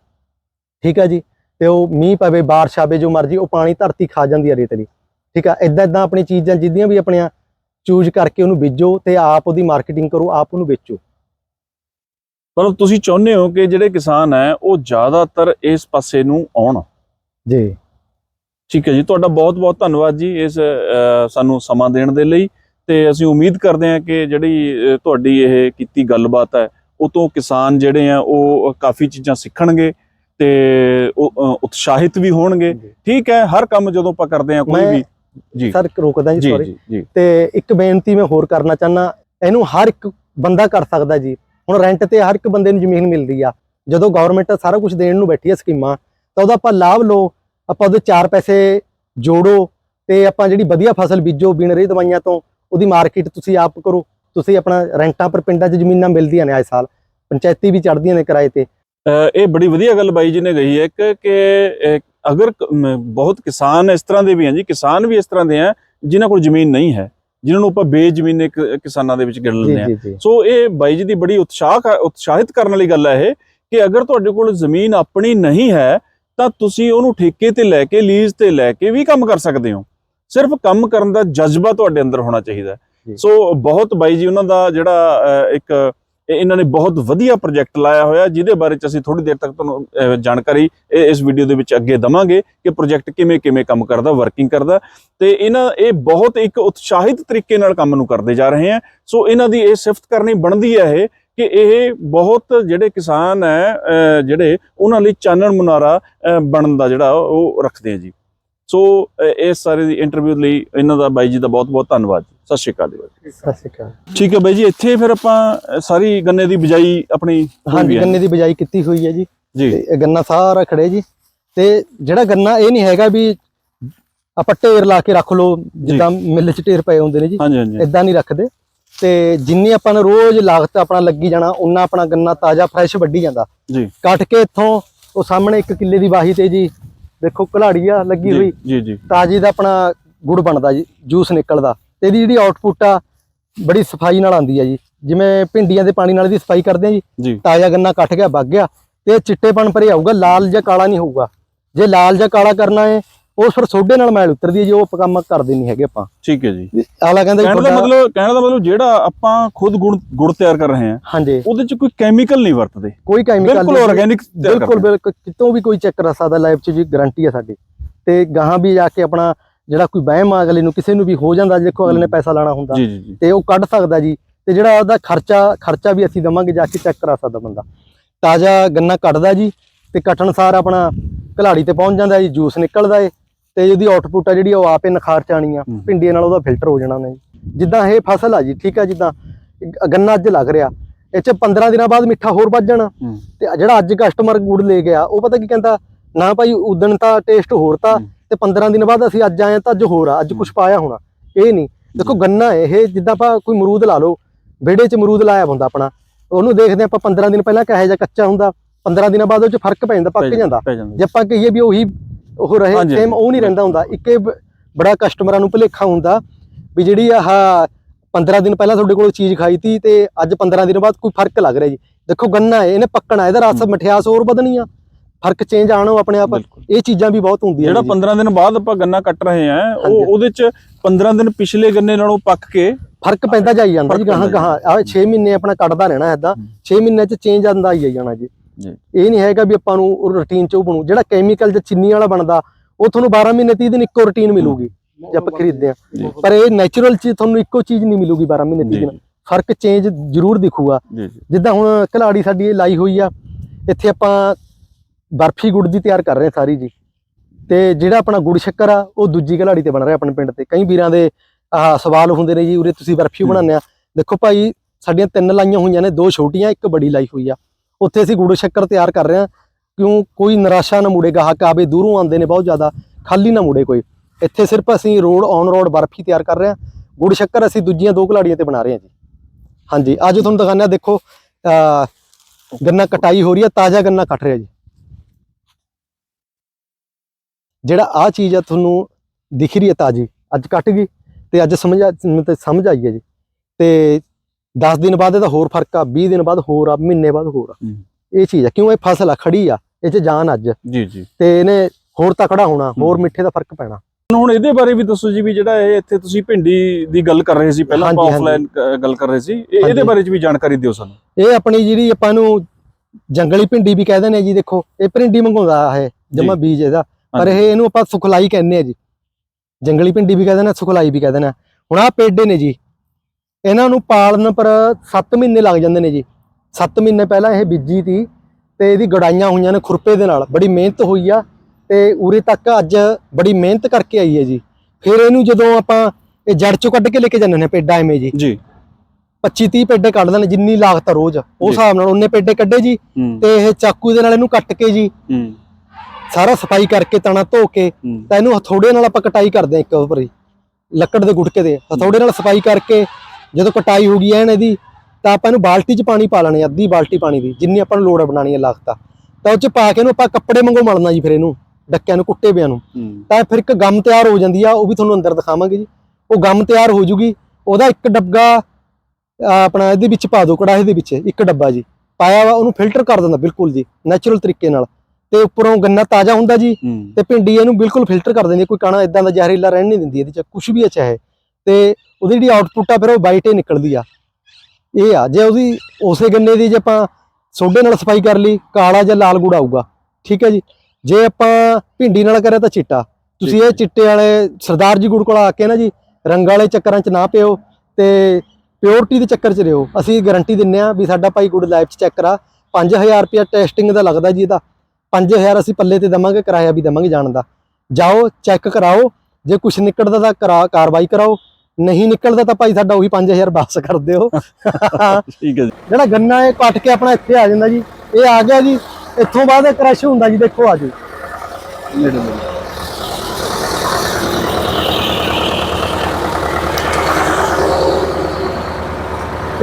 ਠੀਕ ਆ ਜੀ? ਤੇ ਉਹ ਮੀਂਹ ਪਵੇ ਬਾਰਿਸ਼ ਆਵੇ ਜੋ ਮਰਜ਼ੀ ਉਹ ਪਾਣੀ ਧਰਤੀ ਖਾ ਜਾਂਦੀ ਆ ਰੇਤਲੀ ਠੀਕ ਆ ਇਦਾਂ ਇਦਾਂ ਆਪਣੀ ਚੀਜ਼ਾਂ ਜਿੱਦੀਆਂ ਵੀ ਆਪਣੀਆਂ ਚੂਜ਼ ਕਰਕੇ ਉਹਨੂੰ ਬੀਜੋ ਤੇ ਆਪ ਉਹਦੀ ਮਾਰਕੀਟਿੰਗ ਕਰੋ ਆਪ ਉਹਨੂੰ ਵੇਚੋ। ਪਰ ਤੁਸੀਂ ਚਾਹੁੰਦੇ ਹੋ ਕਿ ਜਿਹੜੇ ਕਿਸਾਨ ਹੈ ਉਹ ਜ਼ਿਆਦਾਤਰ ਇਸ ਪਾਸੇ ਨੂੰ ਆਉਣ? ਜੀ। ਠੀਕ ਹੈ ਜੀ ਤੁਹਾਡਾ ਬਹੁਤ ਬਹੁਤ ਧੰਨਵਾਦ ਜੀ ਇਸ ਸਾਨੂੰ ਸਮਾਂ ਦੇਣ ਦੇ ਲਈ। ਤੇ ਅਸੀਂ ਉਮੀਦ ਕਰਦੇ ਹਾਂ ਕਿ ਜਿਹੜੀ ਤੁਹਾਡੀ ਇਹ ਕੀਤੀ ਗੱਲਬਾਤ ਹੈ ਉਹ ਤੋਂ ਕਿਸਾਨ ਜਿਹੜੇ ਆ ਉਹ ਕਾਫੀ ਚੀਜ਼ਾਂ ਸਿੱਖਣਗੇ। ਤੇ ਉਹ ਉਤਸ਼ਾਹਿਤ ਵੀ ਹੋਣਗੇ। ਠੀਕ ਹੈ ਹਰ ਕੰਮ ਜਦੋਂ ਆਪਾਂ ਕਰਦੇ ਹਾਂ ਕੋਈ ਵੀ ਜੀ। ਸਰ ਰੋਕਦਾ ਜੀ ਸੌਰੀ ਤੇ ਇੱਕ ਬੇਨਤੀ ਮੈਂ ਹੋਰ ਕਰਨਾ ਚਾਹਨਾ ਇਹਨੂੰ ਹਰ ਇੱਕ ਬੰਦਾ ਕਰ ਸਕਦਾ ਜੀ। ਹੁਣ ਰੈਂਟ ਤੇ ਹਰ ਇੱਕ ਬੰਦੇ ਨੂੰ ਜ਼ਮੀਨ ਮਿਲਦੀ ਆ। ਜਦੋਂ ਗਵਰਨਮੈਂਟ ਸਾਰਾ ਕੁਝ ਦੇਣ ਨੂੰ ਬੈਠੀ ਆ ਸਕੀਮਾਂ ਤਾਂ ਉਹਦਾ ਆਪਾਂ ਲਾਭ ਲਓ ਆਪਾਂ ਉਹਦੇ ਚਾਰ ਪੈਸੇ ਜੋੜੋ ਤੇ ਆਪਾਂ ਜਿਹੜੀ ਵਧੀਆ ਫਸਲ ਬੀਜੋ ਬਿਨ ਰਹੀ ਦਵਾਈਆਂ ਤੋਂ ਉਹਦੀ ਮਾਰਕੀਟ ਤੁਸੀਂ ਆਪ ਕਰੋ। ਤੁਸੀਂ ਆਪਣਾ ਰੈਂਟਾਂ ਪਰ ਪਿੰਡਾਂ 'ਚ ਜ਼ਮੀਨਾਂ ਮਿਲਦੀਆਂ ਨੇ ਆਏ ਸਾਲ। ਪੰਚਾਇਤੀ ਵੀ ਚੜ੍ਹਦੀਆਂ ਨੇ ਕਿਰਾਏ ਤੇ। ਇਹ ਬੜੀ ਵਧੀਆ ਗੱਲ ਬਾਈ ਜੀ ਨੇ ਕਹੀ ਹੈ ਕਿ ਕਿ ਅਗਰ ਬਹੁਤ ਕਿਸਾਨ ਇਸ ਤਰ੍ਹਾਂ ਦੇ ਵੀ ਹਨ ਜੀ ਕਿਸਾਨ ਵੀ ਇਸ ਤਰ੍ਹਾਂ ਦੇ ਆ ਜਿਨ੍ਹਾਂ ਕੋਲ ਜ਼ਮੀਨ ਨਹੀਂ ਹੈ ਜਿਨ੍ਹਾਂ ਨੂੰ ਆਪਾਂ ਬੇਜ਼ਮੀਨੇ ਕਿਸਾਨਾਂ ਦੇ ਵਿੱਚ ਗਿਣ ਲੈਂਦੇ ਆ। ਸੋ ਇਹ ਬਾਈ ਜੀ ਦੀ ਬੜੀ ਉਤਸ਼ਾਹ ਉਤਸ਼ਾਹਿਤ ਕਰਨ ਵਾਲੀ ਗੱਲ ਹੈ ਇਹ ਕਿ ਅਗਰ ਤੁਹਾਡੇ ਕੋਲ ਜ਼ਮੀਨ ਆਪਣੀ ਨਹੀਂ ਹੈ ਤਾਂ ਤੁਸੀਂ ਉਹਨੂੰ ਠੇਕੇ ਤੇ ਲੈ ਕੇ ਲੀਜ਼ ਤੇ ਲੈ ਕੇ ਵੀ ਕੰਮ ਕਰ ਸਕਦੇ ਹੋ। ਸਿਰਫ ਕੰਮ ਕਰਨ ਦਾ ਜਜ਼ਬਾ ਤੁਹਾਡੇ ਅੰਦਰ ਹੋਣਾ ਚਾਹੀਦਾ। ਸੋ ਬਹੁਤ ਬਾਈ ਜੀ ਉਹਨਾਂ ਦਾ ਜਿਹੜਾ ਇੱਕ ਇਹਨਾਂ ਨੇ ਬਹੁਤ ਵਧੀਆ ਪ੍ਰੋਜੈਕਟ ਲਾਇਆ ਹੋਇਆ, ਜਿਹਦੇ ਬਾਰੇ ਚ ਅਸੀਂ ਥੋੜੀ ਦੇਰ ਤੱਕ ਤੁਹਾਨੂੰ ਜਾਣਕਾਰੀ, ਇਹ- ਇਸ ਵੀਡੀਓ ਦੇ ਵਿੱਚ ਅੱਗੇ ਦਵਾਂਗੇ ਕਿ ਪ੍ਰੋਜੈਕਟ ਕਿਵੇਂ ਕਿਵੇਂ ਕੰਮ ਕਰਦਾ ਵਰਕਿੰਗ ਕਰਦਾ। ਤੇ ਇਹਨਾਂ, ਇਹ ਬਹੁਤ ਇੱਕ ਉਤਸ਼ਾਹਿਤ ਤਰੀਕੇ ਨਾਲ ਕੰਮ ਨੂੰ ਕਰਦੇ ਜਾ ਰਹੇ ਆ। ਸੋ ਇਹਨਾਂ ਦੀ ਇਹ ਸਿਫਤ ਕਰਨੀ ਬਣਦੀ ਹੈ ਇਹ ਕਿ ਇਹ ਬਹੁਤ ਜਿਹੜੇ ਕਿਸਾਨ ਹੈ ਜਿਹੜੇ ਉਹਨਾਂ ਲਈ ਚਾਨਣ ਮੁਨਾਰਾ ਬਣਨ ਦਾ ਜਿਹੜਾ ਉਹ ਰੱਖਦੇ ਆ ਜੀ। ਸੋ ਇਸ ਸਾਰੇ ਦੀ ਇੰਟਰਵਿਊ ਲਈ ਇਹਨਾਂ ਦਾ ਬਾਈ ਜੀ ਦਾ ਬਹੁਤ ਬਹੁਤ ਧੰਨਵਾਦ ਸਤਿ ਸ਼੍ਰੀ ਅਕਾਲ ਜੀ। ਸਤਿ ਸ਼੍ਰੀ ਅਕਾਲ। ਠੀਕ ਹੈ ਬਾਈ ਜੀ ਇੱਥੇ ਫਿਰ ਆਪਾਂ ਸਾਰੀ ਗੰਨੇ ਦੀ ਬਿਜਾਈ ਆਪਣੀ ਹਾਂਜੀ। ਗੰਨੇ ਦੀ ਬਿਜਾਈ ਕੀਤੀ ਹੋਈ ਹੈ ਜੀ। ਜੀ। ਇਹ ਗੰਨਾ ਸਾਰਾ ਖੜੇ ਜੀ। ਤੇ ਜਿਹੜਾ ਗੰਨਾ ਇਹ ਨਹੀਂ ਹੈਗਾ ਵੀ ਆਪਾਂ ਢੇਰ ਲਾ ਕੇ ਰੱਖ ਲਓ ਜਿੱਦਾਂ ਮਿੱਲ 'ਚ ਢੇਰ ਪਏ ਹੁੰਦੇ ਨੇ ਜੀ। ਇਦਾਂ ਨਹੀਂ ਰੱਖਦੇ। ਤੇ ਜਿੰਨੀ ਆਪਾਂ ਨੂੰ ਰੋਜ਼ ਲਾਗਤ ਆਪਣਾ ਲੱਗੀ ਜਾਣਾ ਉਨਾ ਆਪਣਾ ਗੰਨਾ ਤਾਜ਼ਾ ਫਰੈਸ਼ ਵੱਢੀ ਜਾਂਦਾ। ਜੀ। ਕੱਟ ਕੇ ਇੱਥੋਂ ਉਹ ਸਾਹਮਣੇ ਇੱਕ ਕਿੱਲੇ ਦੀ ਵਾਹੀ ਤੇ ਜੀ ਦੇਖੋ ਕਲਾੜੀ ਆ ਲੱਗੀ ਹੋਈ। ਜੀ ਜੀ। ਤਾਜ਼ੀ ਦਾ ਆਪਣਾ ਗੁੜ ਬਣਦਾ ਜੀ ਜੂਸ ਨਿਕਲਦਾ। ਤੇ ਇਹਦੀ ਜਿਹੜੀ ਆਊਟਪੁੱਟ ਆ ਬੜੀ ਸਫ਼ਾਈ ਨਾਲ ਆਉਂਦੀ ਆ ਜੀ। ਜਿਵੇਂ ਭਿੰਡੀਆਂ ਦੇ ਪਾਣੀ ਨਾਲ ਦੀ ਸਫ਼ਾਈ ਕਰਦੇ ਆ ਜੀ। ਤਾਜ਼ਾ ਗੰਨਾ ਕੱਟ ਗਿਆ ਵਗ ਗਿਆ। ਤੇ ਚਿੱਟੇਪਣ ਪਰੇ ਆਊਗਾ ਲਾਲ ਜਾਂ ਕਾਲਾ ਨਹੀਂ ਹੋਊਗਾ। ਜੇ ਲਾਲ ਜਾਂ ਕਾਲਾ ਕਰਨਾ ਹੈ ਉਹ ਫਿਰ ਸੋਡੇ ਨਾਲ ਮੈਲ ਉਤਰਦੀ ਹੈ ਜੀ ਉਹ ਆਪਾਂ ਕੰਮ ਕਰਦੇ ਨਹੀਂ ਹੈਗੇ ਆਪਾਂ। ਠੀਕ ਹੈ ਜੀ। ਆਲਾ ਕਹਿੰਦਾ ਕਹਿਣ ਦਾ ਮਤਲਬ ਕਹਿਣ ਦਾ ਮਤਲਬ ਜਿਹੜਾ ਆਪਾਂ ਖੁਦ ਗੁੜ ਗੁੜ ਤਿਆਰ ਕਰ ਰਹੇ ਹਾਂ ਹਾਂਜੀ। ਉਹਦੇ ਚ ਕੋਈ ਕੈਮੀਕਲ ਨਹੀਂ ਵਰਤਦੇ। ਕੋਈ ਕੈਮੀਕਲ ਬਿਲਕੁਲ ਆਰਗੇਨਿਕ ਬਿਲਕੁਲ ਬਿਲਕੁਲ। ਕਿਤੋਂ ਵੀ ਕੋਈ ਚੈੱਕ ਕਰ ਸਕਦਾ ਲਾਈਵ 'ਚ ਜੀ ਗਾਰੰਟੀ ਹੈ ਸਾਡੀ। ਤੇ ਗਾਹਾਂ ਵੀ ਜਾ ਕੇ ਆਪਣਾ ਜਿਹੜਾ ਕੋਈ ਵਹਿਮ ਆ ਅਗਲੇ ਨੂੰ ਕਿਸੇ ਨੂੰ ਵੀ ਹੋ ਜਾਂਦਾ ਦੇਖੋ ਅਗਲੇ ਨੇ। ਪੈਸਾ ਲਾਣਾ ਹੁੰਦਾ। ਤੇ ਉਹ ਕੱਢ ਸਕਦਾ ਜੀ। ਤੇ ਜਿਹੜਾ ਉਹਦਾ ਖਰਚਾ ਖਰਚਾ ਵੀ ਅਸੀਂ ਦਵਾਂਗੇ ਜਾ ਕੇ ਚੈੱਕ ਕਰਾ ਸਕਦਾ ਬੰਦਾ। ਤਾਜ਼ਾ ਗੰਨਾ ਕੱਢਦਾ ਜੀ ਤੇ ਕੱਟਣ ਸਾਰ ਆਪਣਾ ਘਲਾੜੀ ਤੇ ਪਹੁੰਚ ਜਾਂਦਾ ਜੀ ਜੂਸ ਨਿਕਲਦਾ ਏ। ਤੇ ਉਹਦੀ ਆਊਟਪੁੱਟ ਆ ਜਿਹੜੀ ਉਹ ਆਪੇ ਨਖਾਰ ਚ ਆਣੀ ਆ। ਭਿੰਡੀਆਂ ਨਾਲ ਉਹਦਾ ਫਿਲਟਰ ਹੋ ਜਾਣਾ ਨੇ ਜੀ। ਜਿੱਦਾਂ ਇਹ ਫਸਲ ਆ ਜੀ ਠੀਕ ਆ ਜਿੱਦਾਂ ਗੰਨਾ ਅੱਜ ਲੱਗ ਰਿਹਾ। ਇਹ ਚ 15 ਦਿਨਾਂ ਬਾਅਦ ਮਿੱਠਾ ਹੋਰ ਵੱਧ ਜਾਣਾ। ਤੇ ਜਿਹੜਾ ਅੱਜ ਕਸਟਮਰ ਗੁੜ ਲੈ ਗਿਆ ਉਹ ਪਤਾ ਕੀ ਕਹਿੰਦਾ? ਨਾ ਭਾਈ ਉਦਣ ਤਾਂ ਟੇਸਟ ਹੋਰ ਤਾਂ। ਤੇ 15 ਦਿਨ ਬਾਅਦ ਅਸੀਂ ਅੱਜ ਆਏ ਤਾਂ ਅੱਜ ਹੋਰ ਆ ਅੱਜ ਕੁਝ ਪਾਇਆ ਹੋਣਾ। ਇਹ ਨਹੀਂ। ਦੇਖੋ ਗੰਨਾ ਇਹ ਜਿੱਦਾਂ ਆਪਾਂ ਕੋਈ ਅਮਰੂਦ ਲਾ ਲਓ ਵਿਹੜੇ 'ਚ ਅਮਰੂਦ ਲਾਇਆ ਹੁੰਦਾ ਆਪਣਾ। ਉਹਨੂੰ ਦੇਖਦੇ ਆਪਾਂ 15 ਦਿਨ ਪਹਿਲਾਂ ਕਿਹੋ ਜਿਹਾ ਕੱਚਾ ਹੁੰਦਾ 15 ਦਿਨਾਂ ਬਾਅਦ ਉਹ 'ਚ ਫ਼ਰਕ ਪੈ ਜਾਂਦਾ ਪੱਕ ਜਾਂਦਾ। ਜੇ ਆਪਾਂ ਕਹੀਏ ਵੀ ਉਹੀ ਉਹ ਰਹੇ ਸੇਮ ਉਹ ਨਹੀਂ ਰਹਿੰਦਾ ਹੁੰਦਾ ਇੱਕੇ ਬੜਾ ਕਸਟਮਰਾਂ ਨੂੰ ਭੁਲੇਖਾ ਹੁੰਦਾ ਵੀ ਜਿਹੜੀ ਆਹ 15 ਦਿਨ ਪਹਿਲਾਂ ਤੁਹਾਡੇ ਕੋਲ ਚੀਜ਼ ਖਾਈ ਤੀ ਤੇ ਅੱਜ 15 ਦਿਨ ਬਾਅਦ ਕੋਈ ਫ਼ਰਕ ਲੱਗ ਰਿਹਾ ਜੀ ਦੇਖੋ ਗੰਨਾ ਹੈ ਇਹਨੇ ਪੱਕਣਾ ਇਹਦਾ ਰਸ। ਮਠਿਆਸ ਹੋਰ ਵਧਣੀ ਆ ਫ਼ਰਕ ਚੇਂਜ ਆਣਾ ਆਪਣੇ ਆਪ ਇਹ ਚੀਜ਼ਾਂ ਵੀ ਬਹੁਤ ਹੁੰਦੀਆਂ ਜਿਹੜਾ ਨੇ ਜੀ। 15 ਦਿਨ ਬਾਅਦ ਆਪਾਂ ਗੰਨਾ ਕੱਟ ਰਹੇ ਹਾਂਜੀ। ਉਹ ਉਹਦੇ ਚ 15 ਦਿਨ ਪਿਛਲੇ ਗੰਨੇ ਨਾਲੋਂ ਪੱਕ ਕੇ ਫ਼ਰਕ ਪੈਂਦਾ ਜਾਈ ਜਾਂਦਾ ਜੀ ਗਾਹਾਂ ਗਾਹਾਂ ਆ 6 ਮਹੀਨੇ ਆਪਣਾ ਕੱਢਦਾ ਰਹਿਣਾ ਹੂੰ। 6 ਮਹੀਨੇ ਚ ਚੇਂਜ ਆਂਦਾ ਹੀ ਜਾਈ ਜਾਣਾ ਜੀ। ਇਹ ਨਹੀਂ ਹੈਗਾ ਵੀ ਆਪਾਂ ਨੂੰ ਰੂਟੀਨ ਚ ਉਹ ਬਣੂ। ਜਿਹੜਾ ਕੈਮੀਕਲ ਜਾਂ ਚੀਨੀ ਵਾਲਾ ਬਣਦਾ ਉਹ ਤੁਹਾਨੂੰ 12 ਮਹੀਨੇ 30 ਦਿਨ ਇੱਕੋ ਰੂਟੀਨ ਮਿਲੂਗੀ ਜੇ ਆਪਾਂ ਖਰੀਦਦੇ ਆ ਪਰ ਇਹ ਨੈਚੁਰਲ ਚੀਜ਼ ਤੁਹਾਨੂੰ ਇੱਕੋ ਚੀਜ਼ ਨਹੀਂ ਮਿਲੂਗੀ 12 ਮਹੀਨੇ 30 ਜੀ। ਦਿਨ। ਫ਼ਰਕ ਚੇਂਜ ਜ਼ਰੂਰ ਦਿਖੂਗਾ। ਜਿੱਦਾਂ ਹੁਣ ਕਲਾੜੀ ਸਾਡੀ ਇਹ ਲਾਈ ਹੋਈ ਆ ਇੱਥੇ ਆਪਾਂ ਬਰਫੀ ਗੁੜ ਦੀ ਤਿਆਰ ਕਰ ਰਹੇ ਸਾਰੀ ਜੀ। ਤੇ ਜਿਹੜਾ ਆਪਣਾ ਗੁੜ ਸ਼ੱਕਰ ਆ ਉਹ ਦੂਜੀ ਕਲਾੜੀ ਤੇ ਬਣ ਰਿਹਾ ਆਪਣੇ ਪਿੰਡ ਤੇ। ਕਈ ਵੀਰਾਂ ਦੇ ਆਹ ਸਵਾਲ ਹੁੰਦੇ ਨੇ ਜੀ ਉਰੇ ਤੁਸੀਂ ਬਰਫੀ। ਬਣਾਉਂਦੇ ਆ? ਦੇਖੋ ਭਾਈ ਸਾਡੀਆਂ ਤਿੰਨ ਲਾਈਆਂ ਹੋਈਆਂ ਨੇ ਦੋ ਛੋਟੀਆਂ ਇੱਕ ਬੜੀ ਲਾਈ ਹੋਈ ਆ। ਉੱਥੇ ਅਸੀਂ ਗੁੜ ਸ਼ੱਕਰ ਤਿਆਰ ਕਰ ਰਹੇ ਹਾਂ। ਕਿਉਂ? ਕੋਈ ਨਿਰਾਸ਼ਾ ਨਾ ਮੁੜੇ, ਗਾਹਕ ਆਵੇ, ਦੂਰੋਂ ਆਉਂਦੇ ਨੇ ਬਹੁਤ ਜ਼ਿਆਦਾ, ਖਾਲੀ ਨਾ ਮੁੜੇ ਕੋਈ। ਇੱਥੇ ਸਿਰਫ ਅਸੀਂ ਰੋਡ ਔਨ ਰੋਡ ਬਰਫੀ ਤਿਆਰ ਕਰ ਰਹੇ ਹਾਂ। ਗੁੜ ਸ਼ੱਕਰ ਅਸੀਂ ਦੂਜੀਆਂ ਦੋ ਕਲਾੜੀਆਂ ਤੇ ਬਣਾ ਰਹੇ ਹਾਂ ਜੀ। ਹਾਂਜੀ, ਅੱਜ ਤੁਹਾਨੂੰ ਦਿਖਾਉਂਦੇ ਹਾਂ, ਦੇਖੋ ਗੰਨਾ ਕਟਾਈ ਹੋ ਰਹੀ ਹੈ, ਤਾਜ਼ਾ ਗੰਨਾ ਕੱਟ ਰਿਹਾ ਜੀ। ਜਿਹੜਾ ਆ ਚੀਜ਼ ਆ, ਤੁਹਾਨੂੰ ਦਿਖ ਰਹੀ ਹੈ ਤਾਜੀ। ਅੱਜ ਕੱਟ ਗਈ ਤੇ ਅੱਜ ਸਮਝ ਸਮਝ ਆਈ ਹੈ ਜੀ। ਤੇ 10 ਦਿਨ ਬਾਅਦ ਇਹਦਾ ਹੋਰ ਫ਼ਰਕ ਆ 20 ਦਿਨ ਬਾਅਦ ਹੋਰ ਆ ਮਹੀਨੇ ਬਾਅਦ ਹੋਰ ਆ। ਇਹ ਚੀਜ਼ ਆ ਕਿਉਂ ਇਹ ਫਸਲ ਆ ਖੜੀ ਆ ਇਹ ਚ ਜਾਨ ਅੱਜ ਜੀ ਜੀ ਤੇ ਇਹਨੇ ਹੋਰ ਤਕੜਾ ਹੋਣਾ ਹੋਰ। ਮਿੱਠੇ ਦਾ ਫ਼ਰਕ ਪੈਣਾ ਹੁਣ ਇਹਦੇ ਬਾਰੇ ਵੀ ਦੱਸੋ ਜੀ ਵੀ ਜਿਹੜਾ ਇਹ ਇੱਥੇ ਤੁਸੀਂ ਭਿੰਡੀ ਦੀ ਗੱਲ ਕਰ ਰਹੇ ਸੀ ਪਹਿਲਾਂ ਆਪਾਂ ਆਫਲਾਈਨ ਗੱਲ ਕਰ ਰਹੇ ਸੀ ਇਹ- ਇਹਦੇ। ਬਾਰੇ ਚ ਵੀ ਜਾਣਕਾਰੀ ਦਿਓ ਸਾਨੂੰ ਇਹ ਆਪਣੀ ਜਿਹੜੀ ਆਪਾਂ ਨੂੰ ਜੰਗਲੀ ਭਿੰਡੀ ਵੀ ਕਹਿੰਦੇ ਨੇ ਜੀ ਦੇਖੋ ਇਹ ਭਿੰਡੀ ਮੰਗਾਉਂਦਾ ਹੈ ਜਮਾ। ਬੀਜ ਇਹਦਾ ਪਰ। ਇਹ ਇਹਨੂੰ ਆਪਾਂ ਸੁਖਲਾਈ ਕਹਿੰਦੇ ਆ ਜੀ ਜੰਗਲੀ ਭਿੰਡੀ ਵੀ ਕਹਿੰਦੇ ਨੇ ਸੁਖਲਾਈ ਵੀ ਕਹਿੰਦੇ ਨੇ ਹੁਣ ਆਹ ਪੇਡੇ ਨੇ ਜੀ ਇਹਨਾਂ ਨੂੰ ਪਾਲਣ ਪਰ 7 ਮਹੀਨੇ ਲੱਗ ਜਾਂਦੇ ਨੇ ਜੀ। 7 ਮਹੀਨੇ ਪਹਿਲਾਂ ਇਹ ਬੀਜੀ ਤੀ ਤੇ ਇਹਦੀ ਗੜਾਈਆਂ ਹੋਈਆਂ ਨੇ ਖੁਰਪੇ ਦੇ ਨਾਲ। ਬੜੀ ਮਿਹਨਤ ਹੋਈ ਆ ਤੇ ਉਰੇ ਤੱਕ ਅੱਜ ਬੜੀ ਮਿਹਨਤ ਕਰਕੇ ਆਈ ਹੈ ਜੀ। ਫਿਰ ਇਹਨੂੰ ਜਦੋਂ ਆਪਾਂ ਇਹ ਜੜ ਚੋਂ ਕੱਢ ਕੇ ਲੈ ਕੇ ਜਾਂਦੇ ਨੇ ਪੇਡਾ ਐਵੇਂ ਜੀ। ਜੀ। 25 30 ਪੇਡੇ ਕੱਢ ਲੈਣੇ ਜਿੰਨੀ ਲਾਗਤ ਆ ਰੋਜ਼। ਜੀ। ਹਿਸਾਬ ਨਾਲ ਉਹਨੇ ਪੇਡੇ ਕੱਢੇ ਜੀ ਤੇ ਇਹ ਚਾਕੂ ਦੇ ਨਾਲ ਇਹਨੂੰ ਕੱਟ ਕੇ ਜੀ। ਸਾਰਾ ਸਫ਼ਾਈ ਕਰਕੇ ਤਣਾ ਧੋ ਕੇ ਤਾਂ ਇਹਨੂੰ ਹਥੌੜੇ ਨਾਲ ਆਪਾਂ ਕਟਾਈ ਕਰਦੇ ਹਾਂ ਇੱਕ ਵਾਰੀ ਲੱਕੜ ਦੇ ਗੁਟਕੇ ਦੇ ਹਥੌੜੇ ਨਾਲ ਸਫ਼ਾਈ ਕਰਕੇ ਜਦੋਂ ਕਟਾਈ ਹੋ ਗਈ ਐਨ ਇਹਦੀ ਤਾਂ ਆਪਾਂ ਇਹਨੂੰ ਬਾਲਟੀ 'ਚ ਪਾਣੀ ਪਾ ਲੈਣੇ ਅੱਧੀ ਬਾਲਟੀ ਪਾਣੀ ਦੀ ਜਿੰਨੀ ਆਪਾਂ ਨੂੰ ਲੋੜ ਬਣਾਣੀ ਹੈ ਲਾਗਤ ਤਾਂ ਉਹ 'ਚ ਪਾ ਕੇ ਇਹਨੂੰ ਆਪਾਂ ਕੱਪੜੇ ਵਾਂਗੂ ਮਲਣਾ ਜੀ ਫਿਰ ਇਹਨੂੰ ਡੱਕਿਆਂ ਨੂੰ ਕੁੱਟੇ ਬਿਆਂ ਨੂੰ। ਤਾਂ ਫਿਰ ਇੱਕ ਗਮ ਤਿਆਰ ਹੋ ਜਾਂਦੀ ਆ ਉਹ ਵੀ ਤੁਹਾਨੂੰ ਅੰਦਰ ਦਿਖਾਵਾਂਗੇ ਜੀ। ਉਹ ਗਮ ਤਿਆਰ ਹੋ ਜੂਗੀ ਉਹਦਾ ਇੱਕ ਡੱਬਾ ਆਪਣਾ ਇਹਦੇ ਵਿੱਚ ਪਾ ਦਿਓ ਕੜਾਹੇ ਦੇ ਵਿੱਚ ਇੱਕ ਡੱਬਾ ਜੀ। ਪਾਇਆ ਵਾ ਉਹਨੂੰ ਫਿਲਟਰ ਕਰ ਦਿੰਦਾ ਬਿਲਕੁਲ ਜੀ ਨੈਚੁਰਲ ਤਰੀਕੇ ਨਾਲ। ਤੇ ਉੱਪਰੋਂ ਗੰਨਾ ਤਾਜ਼ਾ ਹੁੰਦਾ ਜੀ ਤੇ ਭਿੰਡੀ ਇਹਨੂੰ ਬਿਲਕੁਲ ਫਿਲਟਰ ਕਰ ਦਿੰਦੀ ਕੋਈ ਕਾਣਾ ਇਦਾਂ ਦਾ ਜ਼ਹਿਰੀਲਾ ਰਹਿਣ ਨਹੀਂ ਦਿੰਦੀ ਇਹਦੇ ਚ ਕੁਝ ਵੀ ਅੱਛਾ ਹੈ ਤੇ ਉਹਦੀ ਜਿਹੜੀ ਆਊਟਪੁੱਟ ਆ ਫਿਰ ਉਹ ਵਾਈਟ ਹੀ ਨਿਕਲਦੀ ਆ। ਇਹ ਆ ਜੇ ਉਹਦੀ ਉਸੇ ਗੰਨੇ ਦੀ ਜੇ ਆਪਾਂ ਸੋਡੇ ਨਾਲ ਸਫ਼ਾਈ ਕਰ ਲਈ ਕਾਲਾ ਜਾਂ ਲਾਲ ਗੁੜ ਆਊਗਾ ਠੀਕ ਹੈ ਜੀ। ਜੇ ਆਪਾਂ ਭਿੰਡੀ ਨਾਲ ਕਰਿਆ ਤਾਂ ਚਿੱਟਾ। ਤੁਸੀਂ ਇਹ ਚਿੱਟੇ ਵਾਲੇ ਸਰਦਾਰ ਜੀ ਗੁੜ ਕੋਲ ਆ ਕੇ ਨਾ ਜੀ ਰੰਗ ਵਾਲੇ ਚੱਕਰਾਂ 'ਚ ਨਾ ਪਿਓ ਤੇ ਪਿਓਰਿਟੀ ਦੇ ਚੱਕਰ 'ਚ ਰਿਓ ਅਸੀਂ ਗਾਰੰਟੀ ਦਿੰਨੇ ਆ ਵੀ ਸਾਡਾ ਭਾਈ ਗੁੜ ਲਾਈਵ 'ਚ ਚੈੱਕ ਕਰਾ। 5000 ਰੁਪਿਆ ਟੈਸਟਿੰਗ ਦਾ ਲੱਗਦਾ ਜੀ ਇਹਦਾ। 5000 ਅਸੀਂ ਪੱਲੇ ਤੇ ਦਵਾਂਗੇ ਕਿਰਾਇਆ ਵੀ ਦਵਾਂਗੇ ਜਾਣ ਦਾ। ਜਾਓ ਚੈੱਕ ਕਰਾਓ। ਜੇ ਕੁਝ ਨਿਕਲਦਾ ਤਾਂ ਕਰਾ ਕਾਰਵਾਈ ਕਰਾਓ। ਨਹੀਂ ਨਿਕਲਦਾ ਤਾਂ ਭਾਈ ਸਾਡਾ ਉਹੀ 5000 ਵਾਪਸ ਕਰ ਦਿਓ। ਠੀਕ ਹੈ ਜੀ। ਜਿਹੜਾ ਗੰਨਾ ਇਹ ਕੱਟ ਕੇ ਆਪਣਾ ਇੱਥੇ ਆ ਜਾਂਦਾ ਜੀ ਇਹ ਆ ਗਿਆ ਜੀ ਇੱਥੋਂ ਬਾਅਦ ਇਹ ਕ੍ਰਸ਼ ਹੁੰਦਾ ਜੀ ਦੇਖੋ ਆ ਜੀ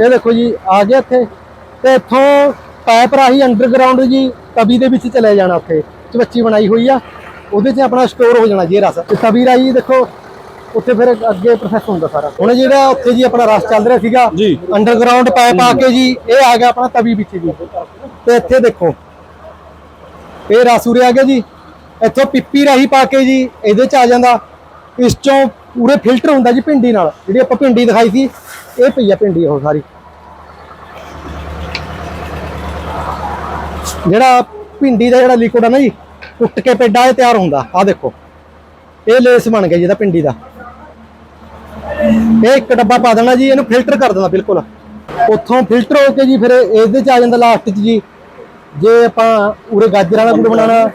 ਇਹ ਦੇਖੋ ਜੀ ਆ ਗਿਆ ਇੱਥੇ। ਤੇ ਇੱਥੋਂ ਪਾਈਪ ਰਾਹੀਂ ਅੰਡਰਗਰਾਉਂਡ ਜੀ ਤਵੀ ਦੇ ਵਿੱਚ ਚਲੇ ਜਾਣਾ ਉੱਥੇ। ਚਵੱਚੀ ਬਣਾਈ ਹੋਈ ਆ। ਉਹਦੇ 'ਚ ਆਪਣਾ ਸਟੋਰ ਹੋ ਜਾਣਾ ਜੀ ਰਸ। ਤੇ ਤਵੀ ਰਾਹੀਂ ਦੇਖੋ ਉੱਥੇ ਫਿਰ ਅੱਗੇ ਪ੍ਰੋਸੈਸ ਹੁੰਦਾ ਸਾਰਾ। ਹੁਣ ਜਿਹੜਾ ਉੱਥੇ ਜੀ ਆਪਣਾ ਰਸ ਚੱਲ ਰਿਹਾ ਸੀਗਾ ਅੰਡਰਗਰਾਉਂਡ ਪਾਈਪ ਆ ਕੇ ਜੀ ਇਹ ਆ ਗਿਆ ਆਪਣਾ ਤਵੀ ਵਿੱਚ ਜੀ। ਤੇ ਇੱਥੇ ਦੇਖੋ ਇਹ ਰਸ ਉਰੇ ਆ ਗਿਆ ਜੀ। ਇੱਥੋਂ ਪਿੱਪੀ ਰਾਹੀਂ ਪਾ ਕੇ ਜੀ ਇਹਦੇ ਚ ਆ ਜਾਂਦਾ। ਇਸ ਚੋਂ ਪੂਰੇ ਫਿਲਟਰ ਹੁੰਦਾ ਜੀ ਭਿੰਡੀ ਨਾਲ। ਜਿਹੜੀ ਆਪਾਂ ਭਿੰਡੀ ਦਿਖਾਈ ਸੀ ਇਹ ਪਈ ਆ ਭਿੰਡੀ ਉਹ ਸਾਰੀ। ਜਿਹੜਾ ਭਿੰਡੀ ਦਾ ਜਿਹੜਾ ਲਿਕੁਇਡ ਆ ਨਾ ਜੀ ਟੁੱਟ ਕੇ ਪੇਡਾ ਇਹ ਤਿਆਰ ਹੁੰਦਾ। ਆ ਦੇਖੋ ਇਹ ਲੇਸ ਬਣ ਗਿਆ ਜਿਹਦਾ ਭਿੰਡੀ ਦਾ। ਇਹ ਇੱਕ ਡੱਬਾ ਪਾ ਦੇਣਾ ਜੀ ਇਹਨੂੰ ਫਿਲਟਰ ਕਰ ਦੇਣਾ ਬਿਲਕੁਲ। ਉੱਥੋਂ ਫਿਲਟਰ ਹੋ ਕੇ ਜੀ ਫਿਰ ਇਹਦੇ ਚ ਆ ਜਾਂਦਾ ਲਾਸਟ ਚ ਜੀ। ਜੇ ਆਪਾਂ ਉਰੇ ਗਾਜਰਾਂ ਦਾ ਗੁੜ ਬਣਾਉਣਾ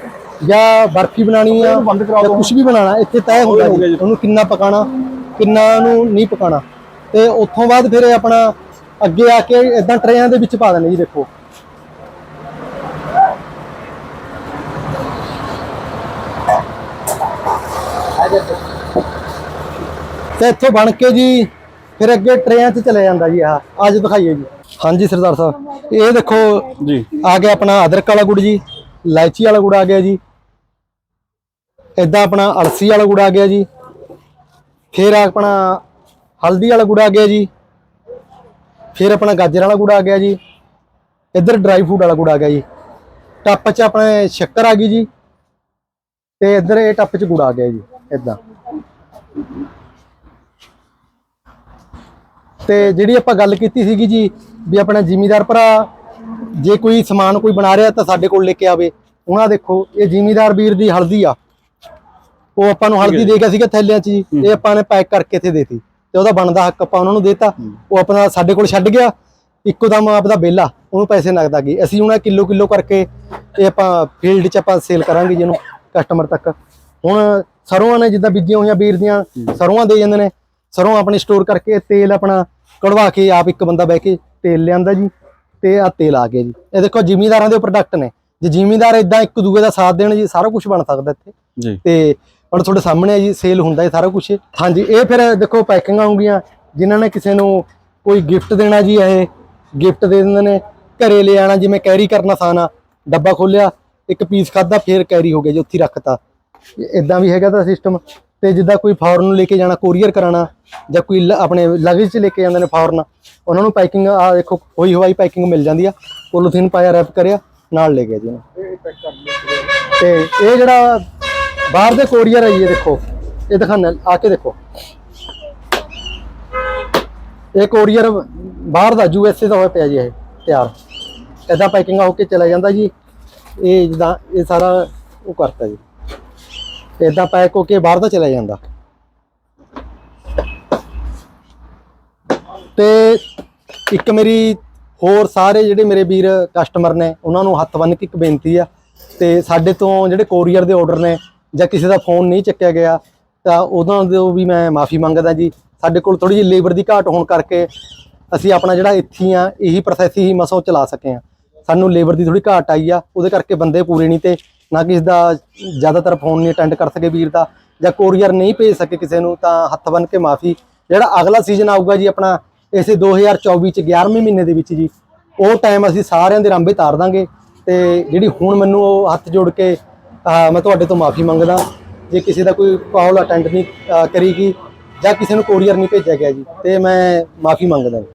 ਜਾਂ ਬਰਫੀ ਬਣਾਣੀ ਆ ਜਾਂ। ਕੁਝ ਵੀ ਬਣਾਉਣਾ ਇੱਥੇ ਤੈਅ ਹੁੰਦਾ ਜੀ। ਉਹਨੂੰ ਕਿੰਨਾ ਪਕਾਣਾ ਕਿੰਨਾ ਨੂੰ ਨਹੀਂ ਪਕਾਣਾ ਤੇ ਉੱਥੋਂ ਬਾਅਦ ਫਿਰ ਆਪਣਾ ਅੱਗੇ ਆ ਕੇ ਇਦਾਂ ਟਰੇਆਂ ਦੇ ਵਿੱਚ ਪਾ ਦੇਣੇ ਜੀ ਦੇਖੋ। ਤੇ ਇੱਥੋਂ ਬਣ ਕੇ ਜੀ ਫਿਰ ਅੱਗੇ ਟਰੇਆਂ 'ਚ ਚਲੇ ਜਾਂਦਾ ਜੀ ਆਹ। ਅੱਜ ਦਿਖਾਈਏ ਜੀ। ਹਾਂਜੀ ਸਰਦਾਰ ਸਾਹਿਬ ਇਹ ਦੇਖੋ ਜੀ। ਆ ਗਿਆ ਆਪਣਾ ਅਦਰਕ ਵਾਲਾ ਗੁੜ ਜੀ ਇਲਾਇਚੀ ਵਾਲਾ ਗੁੜ ਆ ਗਿਆ ਜੀ। ਇਦਾਂ ਆਪਣਾ ਅਲਸੀ ਵਾਲਾ ਗੁੜ ਆ ਗਿਆ ਜੀ। ਫਿਰ ਆਪਣਾ ਹਲਦੀ ਵਾਲਾ ਗੁੜ ਆ ਗਿਆ ਜੀ। ਫਿਰ ਆਪਣਾ ਗਾਜਰ ਵਾਲਾ ਗੁੜ ਆ ਗਿਆ ਜੀ। ਇੱਧਰ ਡਰਾਈ ਫਰੂਟ ਵਾਲਾ ਗੁੜ ਆ ਗਿਆ ਜੀ। ਟੱਪ 'ਚ ਆਪਣੇ ਸ਼ੱਕਰ ਆ ਗਈ ਜੀ। ਤੇ ਇੱਧਰ ਇਹ ਟੱਪ 'ਚ ਗੁੜ ਆ ਗਿਆ ਜੀ ਇਦਾਂ ਤੇ ਜਿਹੜੀ ਆਪਾਂ ਗੱਲ ਕੀਤੀ ਸੀਗੀ ਜੀ ਵੀ ਆਪਣਾ ਜ਼ਿਮੀਦਾਰ ਭਰਾ ਜੇ ਕੋਈ ਸਮਾਨ ਕੋਈ ਬਣਾ ਰਿਹਾ ਤਾਂ ਸਾਡੇ ਕੋਲ ਲੈ ਕੇ ਆਵੇ ਉਹਨਾਂ ਦੇਖੋ ਇਹ ਜ਼ਿਮੀਦਾਰ ਵੀਰ ਦੀ ਹਲਦੀ ਆ। ਉਹ ਆਪਾਂ ਨੂੰ ਹਲਦੀ ਦੇ ਗਿਆ ਸੀਗਾ ਥੈਲਿਆਂ 'ਚ ਜੀ ਇਹ ਆਪਾਂ ਨੇ ਪੈਕ ਕਰਕੇ ਇੱਥੇ ਦੇਤੀ। ਤੇ ਉਹਦਾ ਬਣਦਾ ਹੱਕ ਆਪਾਂ ਉਹਨਾਂ ਨੂੰ ਦੇਤਾ। ਉਹ ਆਪਣਾ ਸਾਡੇ ਕੋਲ ਛੱਡ ਗਿਆ। ਇੱਕੋ ਦਮ ਆਪਦਾ ਬੇਲਾ ਉਹਨੂੰ ਪੈਸੇ ਨਗਦ ਆ ਗਏ। ਅਸੀਂ ਉਹਨਾਂ ਕਿਲੋ ਕਿਲੋ ਕਰਕੇ ਇਹ ਆਪਾਂ ਫੀਲਡ 'ਚ ਆਪਾਂ ਸੇਲ ਕਰਾਂਗੇ ਜਿਹਨੂੰ ਕਸਟਮਰ ਤੱਕ। ਹੁਣ ਸਰੋਂ ਨੇ ਜਿੱਦਾਂ ਬੀਜੀਆਂ ਹੋਈਆਂ ਵੀਰ ਦੀਆਂ ਸਰੋਂ ਦੇ ਜਾਂਦੇ ਨੇ। ਸਰੋਂ ਆਪਣੀ ਸਟੋਰ ਕਰਕੇ ਤੇਲ ਆਪਣਾ ਕਢਵਾ ਕੇ ਆਪ ਇੱਕ ਬੰਦਾ ਬਹਿ ਕੇ ਤੇਲ ਲਿਆਂਦਾ ਜੀ ਤੇ ਆ ਤੇਲ ਆ ਗਿਆ ਜੀ। ਇਹ ਦੇਖੋ ਜ਼ਿਮੀਂਦਾਰਾਂ ਦੇ ਪ੍ਰੋਡਕਟ ਨੇ। ਜੇ ਜ਼ਿਮੀਂਦਾਰ ਇਦਾਂ ਇੱਕ ਦੂਜੇ ਦਾ ਸਾਥ ਦੇਣ ਜੀ ਸਾਰਾ ਕੁਝ ਬਣ ਸਕਦਾ ਇੱਥੇ। ਜੀ। ਤੇ ਹੁਣ ਤੁਹਾਡੇ ਸਾਹਮਣੇ ਹੈ ਜੀ ਸੇਲ ਹੁੰਦਾ ਹੈ ਸਾਰਾ ਕੁਝ ਹਾਂਜੀ ਇਹ ਫਿਰ ਦੇਖੋ ਪੈਕਿੰਗਾਂ ਹੋਣਗੀਆਂ ਜਿਨ੍ਹਾਂ ਨੇ ਕਿਸੇ ਨੂੰ ਕੋਈ ਗਿਫਟ ਦੇਣਾ ਜੀ ਇਹ ਗਿਫਟ ਦੇ ਦਿੰਦੇ ਨੇ। ਘਰੇ ਲੈ ਆਣਾ ਜਿਵੇਂ ਕੈਰੀ ਕਰਨਾ ਸਾਨਾ ਡੱਬਾ ਖੋਲਿਆ ਇੱਕ ਪੀਸ ਖਾਦਾ ਫਿਰ ਕੈਰੀ ਹੋ ਗਿਆ ਜੀ ਉੱਥੇ ਰੱਖਤਾ। ਇਦਾਂ ਵੀ ਹੈਗਾ ਤਾਂ ਸਿਸਟਮ ਤੇ ਜਿੱਦਾਂ ਕੋਈ ਫੌਰਨ ਨੂੰ ਲੈ ਕੇ ਜਾਣਾ ਕੋਰੀਅਰ ਕਰਾਣਾ ਜਾਂ ਕੋਈ ਆਪਣੇ ਲਗੇਜ 'ਚ ਲੈ ਕੇ ਜਾਂਦੇ ਨੇ ਫੌਰਨ ਉਹਨਾਂ ਨੂੰ ਪੈਕਿੰਗ ਆ ਦੇਖੋ ਹੋਈ ਹਵਾਈ ਪੈਕਿੰਗ ਮਿਲ ਜਾਂਦੀ ਆ। ਪੋਲੀਥੀਨ ਪਾਇਆ ਰੈਪ ਕਰਿਆ ਨਾਲ ਲੈ ਗਿਆ ਜੀ ਇਹਨੂੰ। ਤੇ ਇਹ ਜਿਹੜਾ ਬਾਹਰ ਦੇ ਕੋਰੀਅਰ ਹੈ ਇਹ ਦੇਖੋ ਇਹ ਦਿਖਾਣਾ ਆ ਕੇ ਦੇਖੋ। ਇਹ ਕੋਰੀਅਰ ਬਾਹਰ ਦਾ ਯੂਐਸਏ ਦਾ ਹੋਇਆ ਪਿਆ ਜੀ ਇਹ ਤਿਆਰ। ਇਦਾਂ ਪੈਕਿੰਗ ਹੋ ਕੇ ਚਲਾ ਜਾਂਦਾ ਜੀ। ਇਹ ਜਿੱਦਾਂ ਇਹ ਸਾਰਾ ਉਹ ਕਰਤਾ ਜੀ। ਇਦਾਂ ਪੈਕ ਹੋ ਕੇ ਬਾਹਰ ਦਾ ਚਲਾ ਜਾਂਦਾ। ਤੇ ਇੱਕ ਮੇਰੀ ਹੋਰ ਸਾਰੇ ਜਿਹੜੇ ਮੇਰੇ ਵੀਰ ਕਸਟਮਰ ਨੇ, ਉਹਨਾਂ ਨੂੰ ਹੱਥ ਬੰਨ੍ਹ ਕੇ ਇੱਕ ਬੇਨਤੀ ਆ, ਤੇ ਸਾਡੇ ਤੋਂ ਜਿਹੜੇ ਕੋਰੀਅਰ ਦੇ ਆਰਡਰ ਨੇ ਜਾਂ ਕਿਸੇ ਦਾ ਫੋਨ ਨਹੀਂ ਚੱਕਿਆ ਗਿਆ, ਤਾਂ ਉਹਨਾਂ ਦੇ ਵੀ ਮੈਂ ਮਾਫੀ ਮੰਗਦਾ ਜੀ। ਸਾਡੇ ਕੋਲ ਥੋੜੀ ਜਿਹੀ ਲੇਬਰ ਦੀ ਘਾਟ ਹੋਣ ਕਰਕੇ ਅਸੀਂ ਆਪਣਾ ਜਿਹੜਾ ਇੱਥੇ ਆ, ਇਹੀ ਪ੍ਰੋਸੈਸ ਹੀ ਮਸੋਂ ਚਲਾ ਸਕੇ ਆ। ਸਾਨੂੰ ਲੇਬਰ ਦੀ ਥੋੜੀ ਘਾਟ ਆਈ ਆ, ਉਹਦੇ ਕਰਕੇ ਬੰਦੇ ਪੂਰੇ ਨਹੀਂ ਤੇ ਨਾ ਕਿਸੇ ਦਾ ਜ਼ਿਆਦਾਤਰ ਫੋਨ ਨਹੀਂ ਅਟੈਂਡ ਕਰ ਸਕੇ ਵੀਰ ਦਾ ਜਾਂ ਕੋਰੀਅਰ ਨਹੀਂ ਭੇਜ ਸਕੇ ਕਿਸੇ ਨੂੰ ਤਾਂ ਹੱਥ ਬੰਨ ਕੇ ਮਾਫੀ। ਜਿਹੜਾ ਅਗਲਾ ਸੀਜ਼ਨ ਆਊਗਾ ਜੀ ਆਪਣਾ ਇਸੇ 2024 ਚ 11ਵੇਂ ਮਹੀਨੇ ਦੇ ਵਿੱਚ ਜੀ ਉਹ ਟਾਈਮ ਅਸੀਂ ਸਾਰਿਆਂ ਦੇ ਰਾਂਬੇ ਤਾਰ ਦਾਂਗੇ। ਤੇ ਜਿਹੜੀ ਹੁਣ ਮੈਨੂੰ ਉਹ ਹੱਥ ਜੋੜ ਕੇ ਮੈਂ ਤੁਹਾਡੇ ਤੋਂ ਮਾਫੀ ਮੰਗਦਾ ਜੇ ਕਿਸੇ ਦਾ ਕੋਈ ਕਾਲ ਅਟੈਂਡ ਨਹੀਂ ਅਹ, ਕਰੀਗੀ ਜਾਂ ਕਿਸੇ ਨੂੰ ਕੋਰੀਅਰ ਨਹੀਂ ਭੇਜਿਆ ਗਿਆ ਜੀ ਤੇ ਮੈਂ ਮਾਫੀ ਮੰਗਦਾ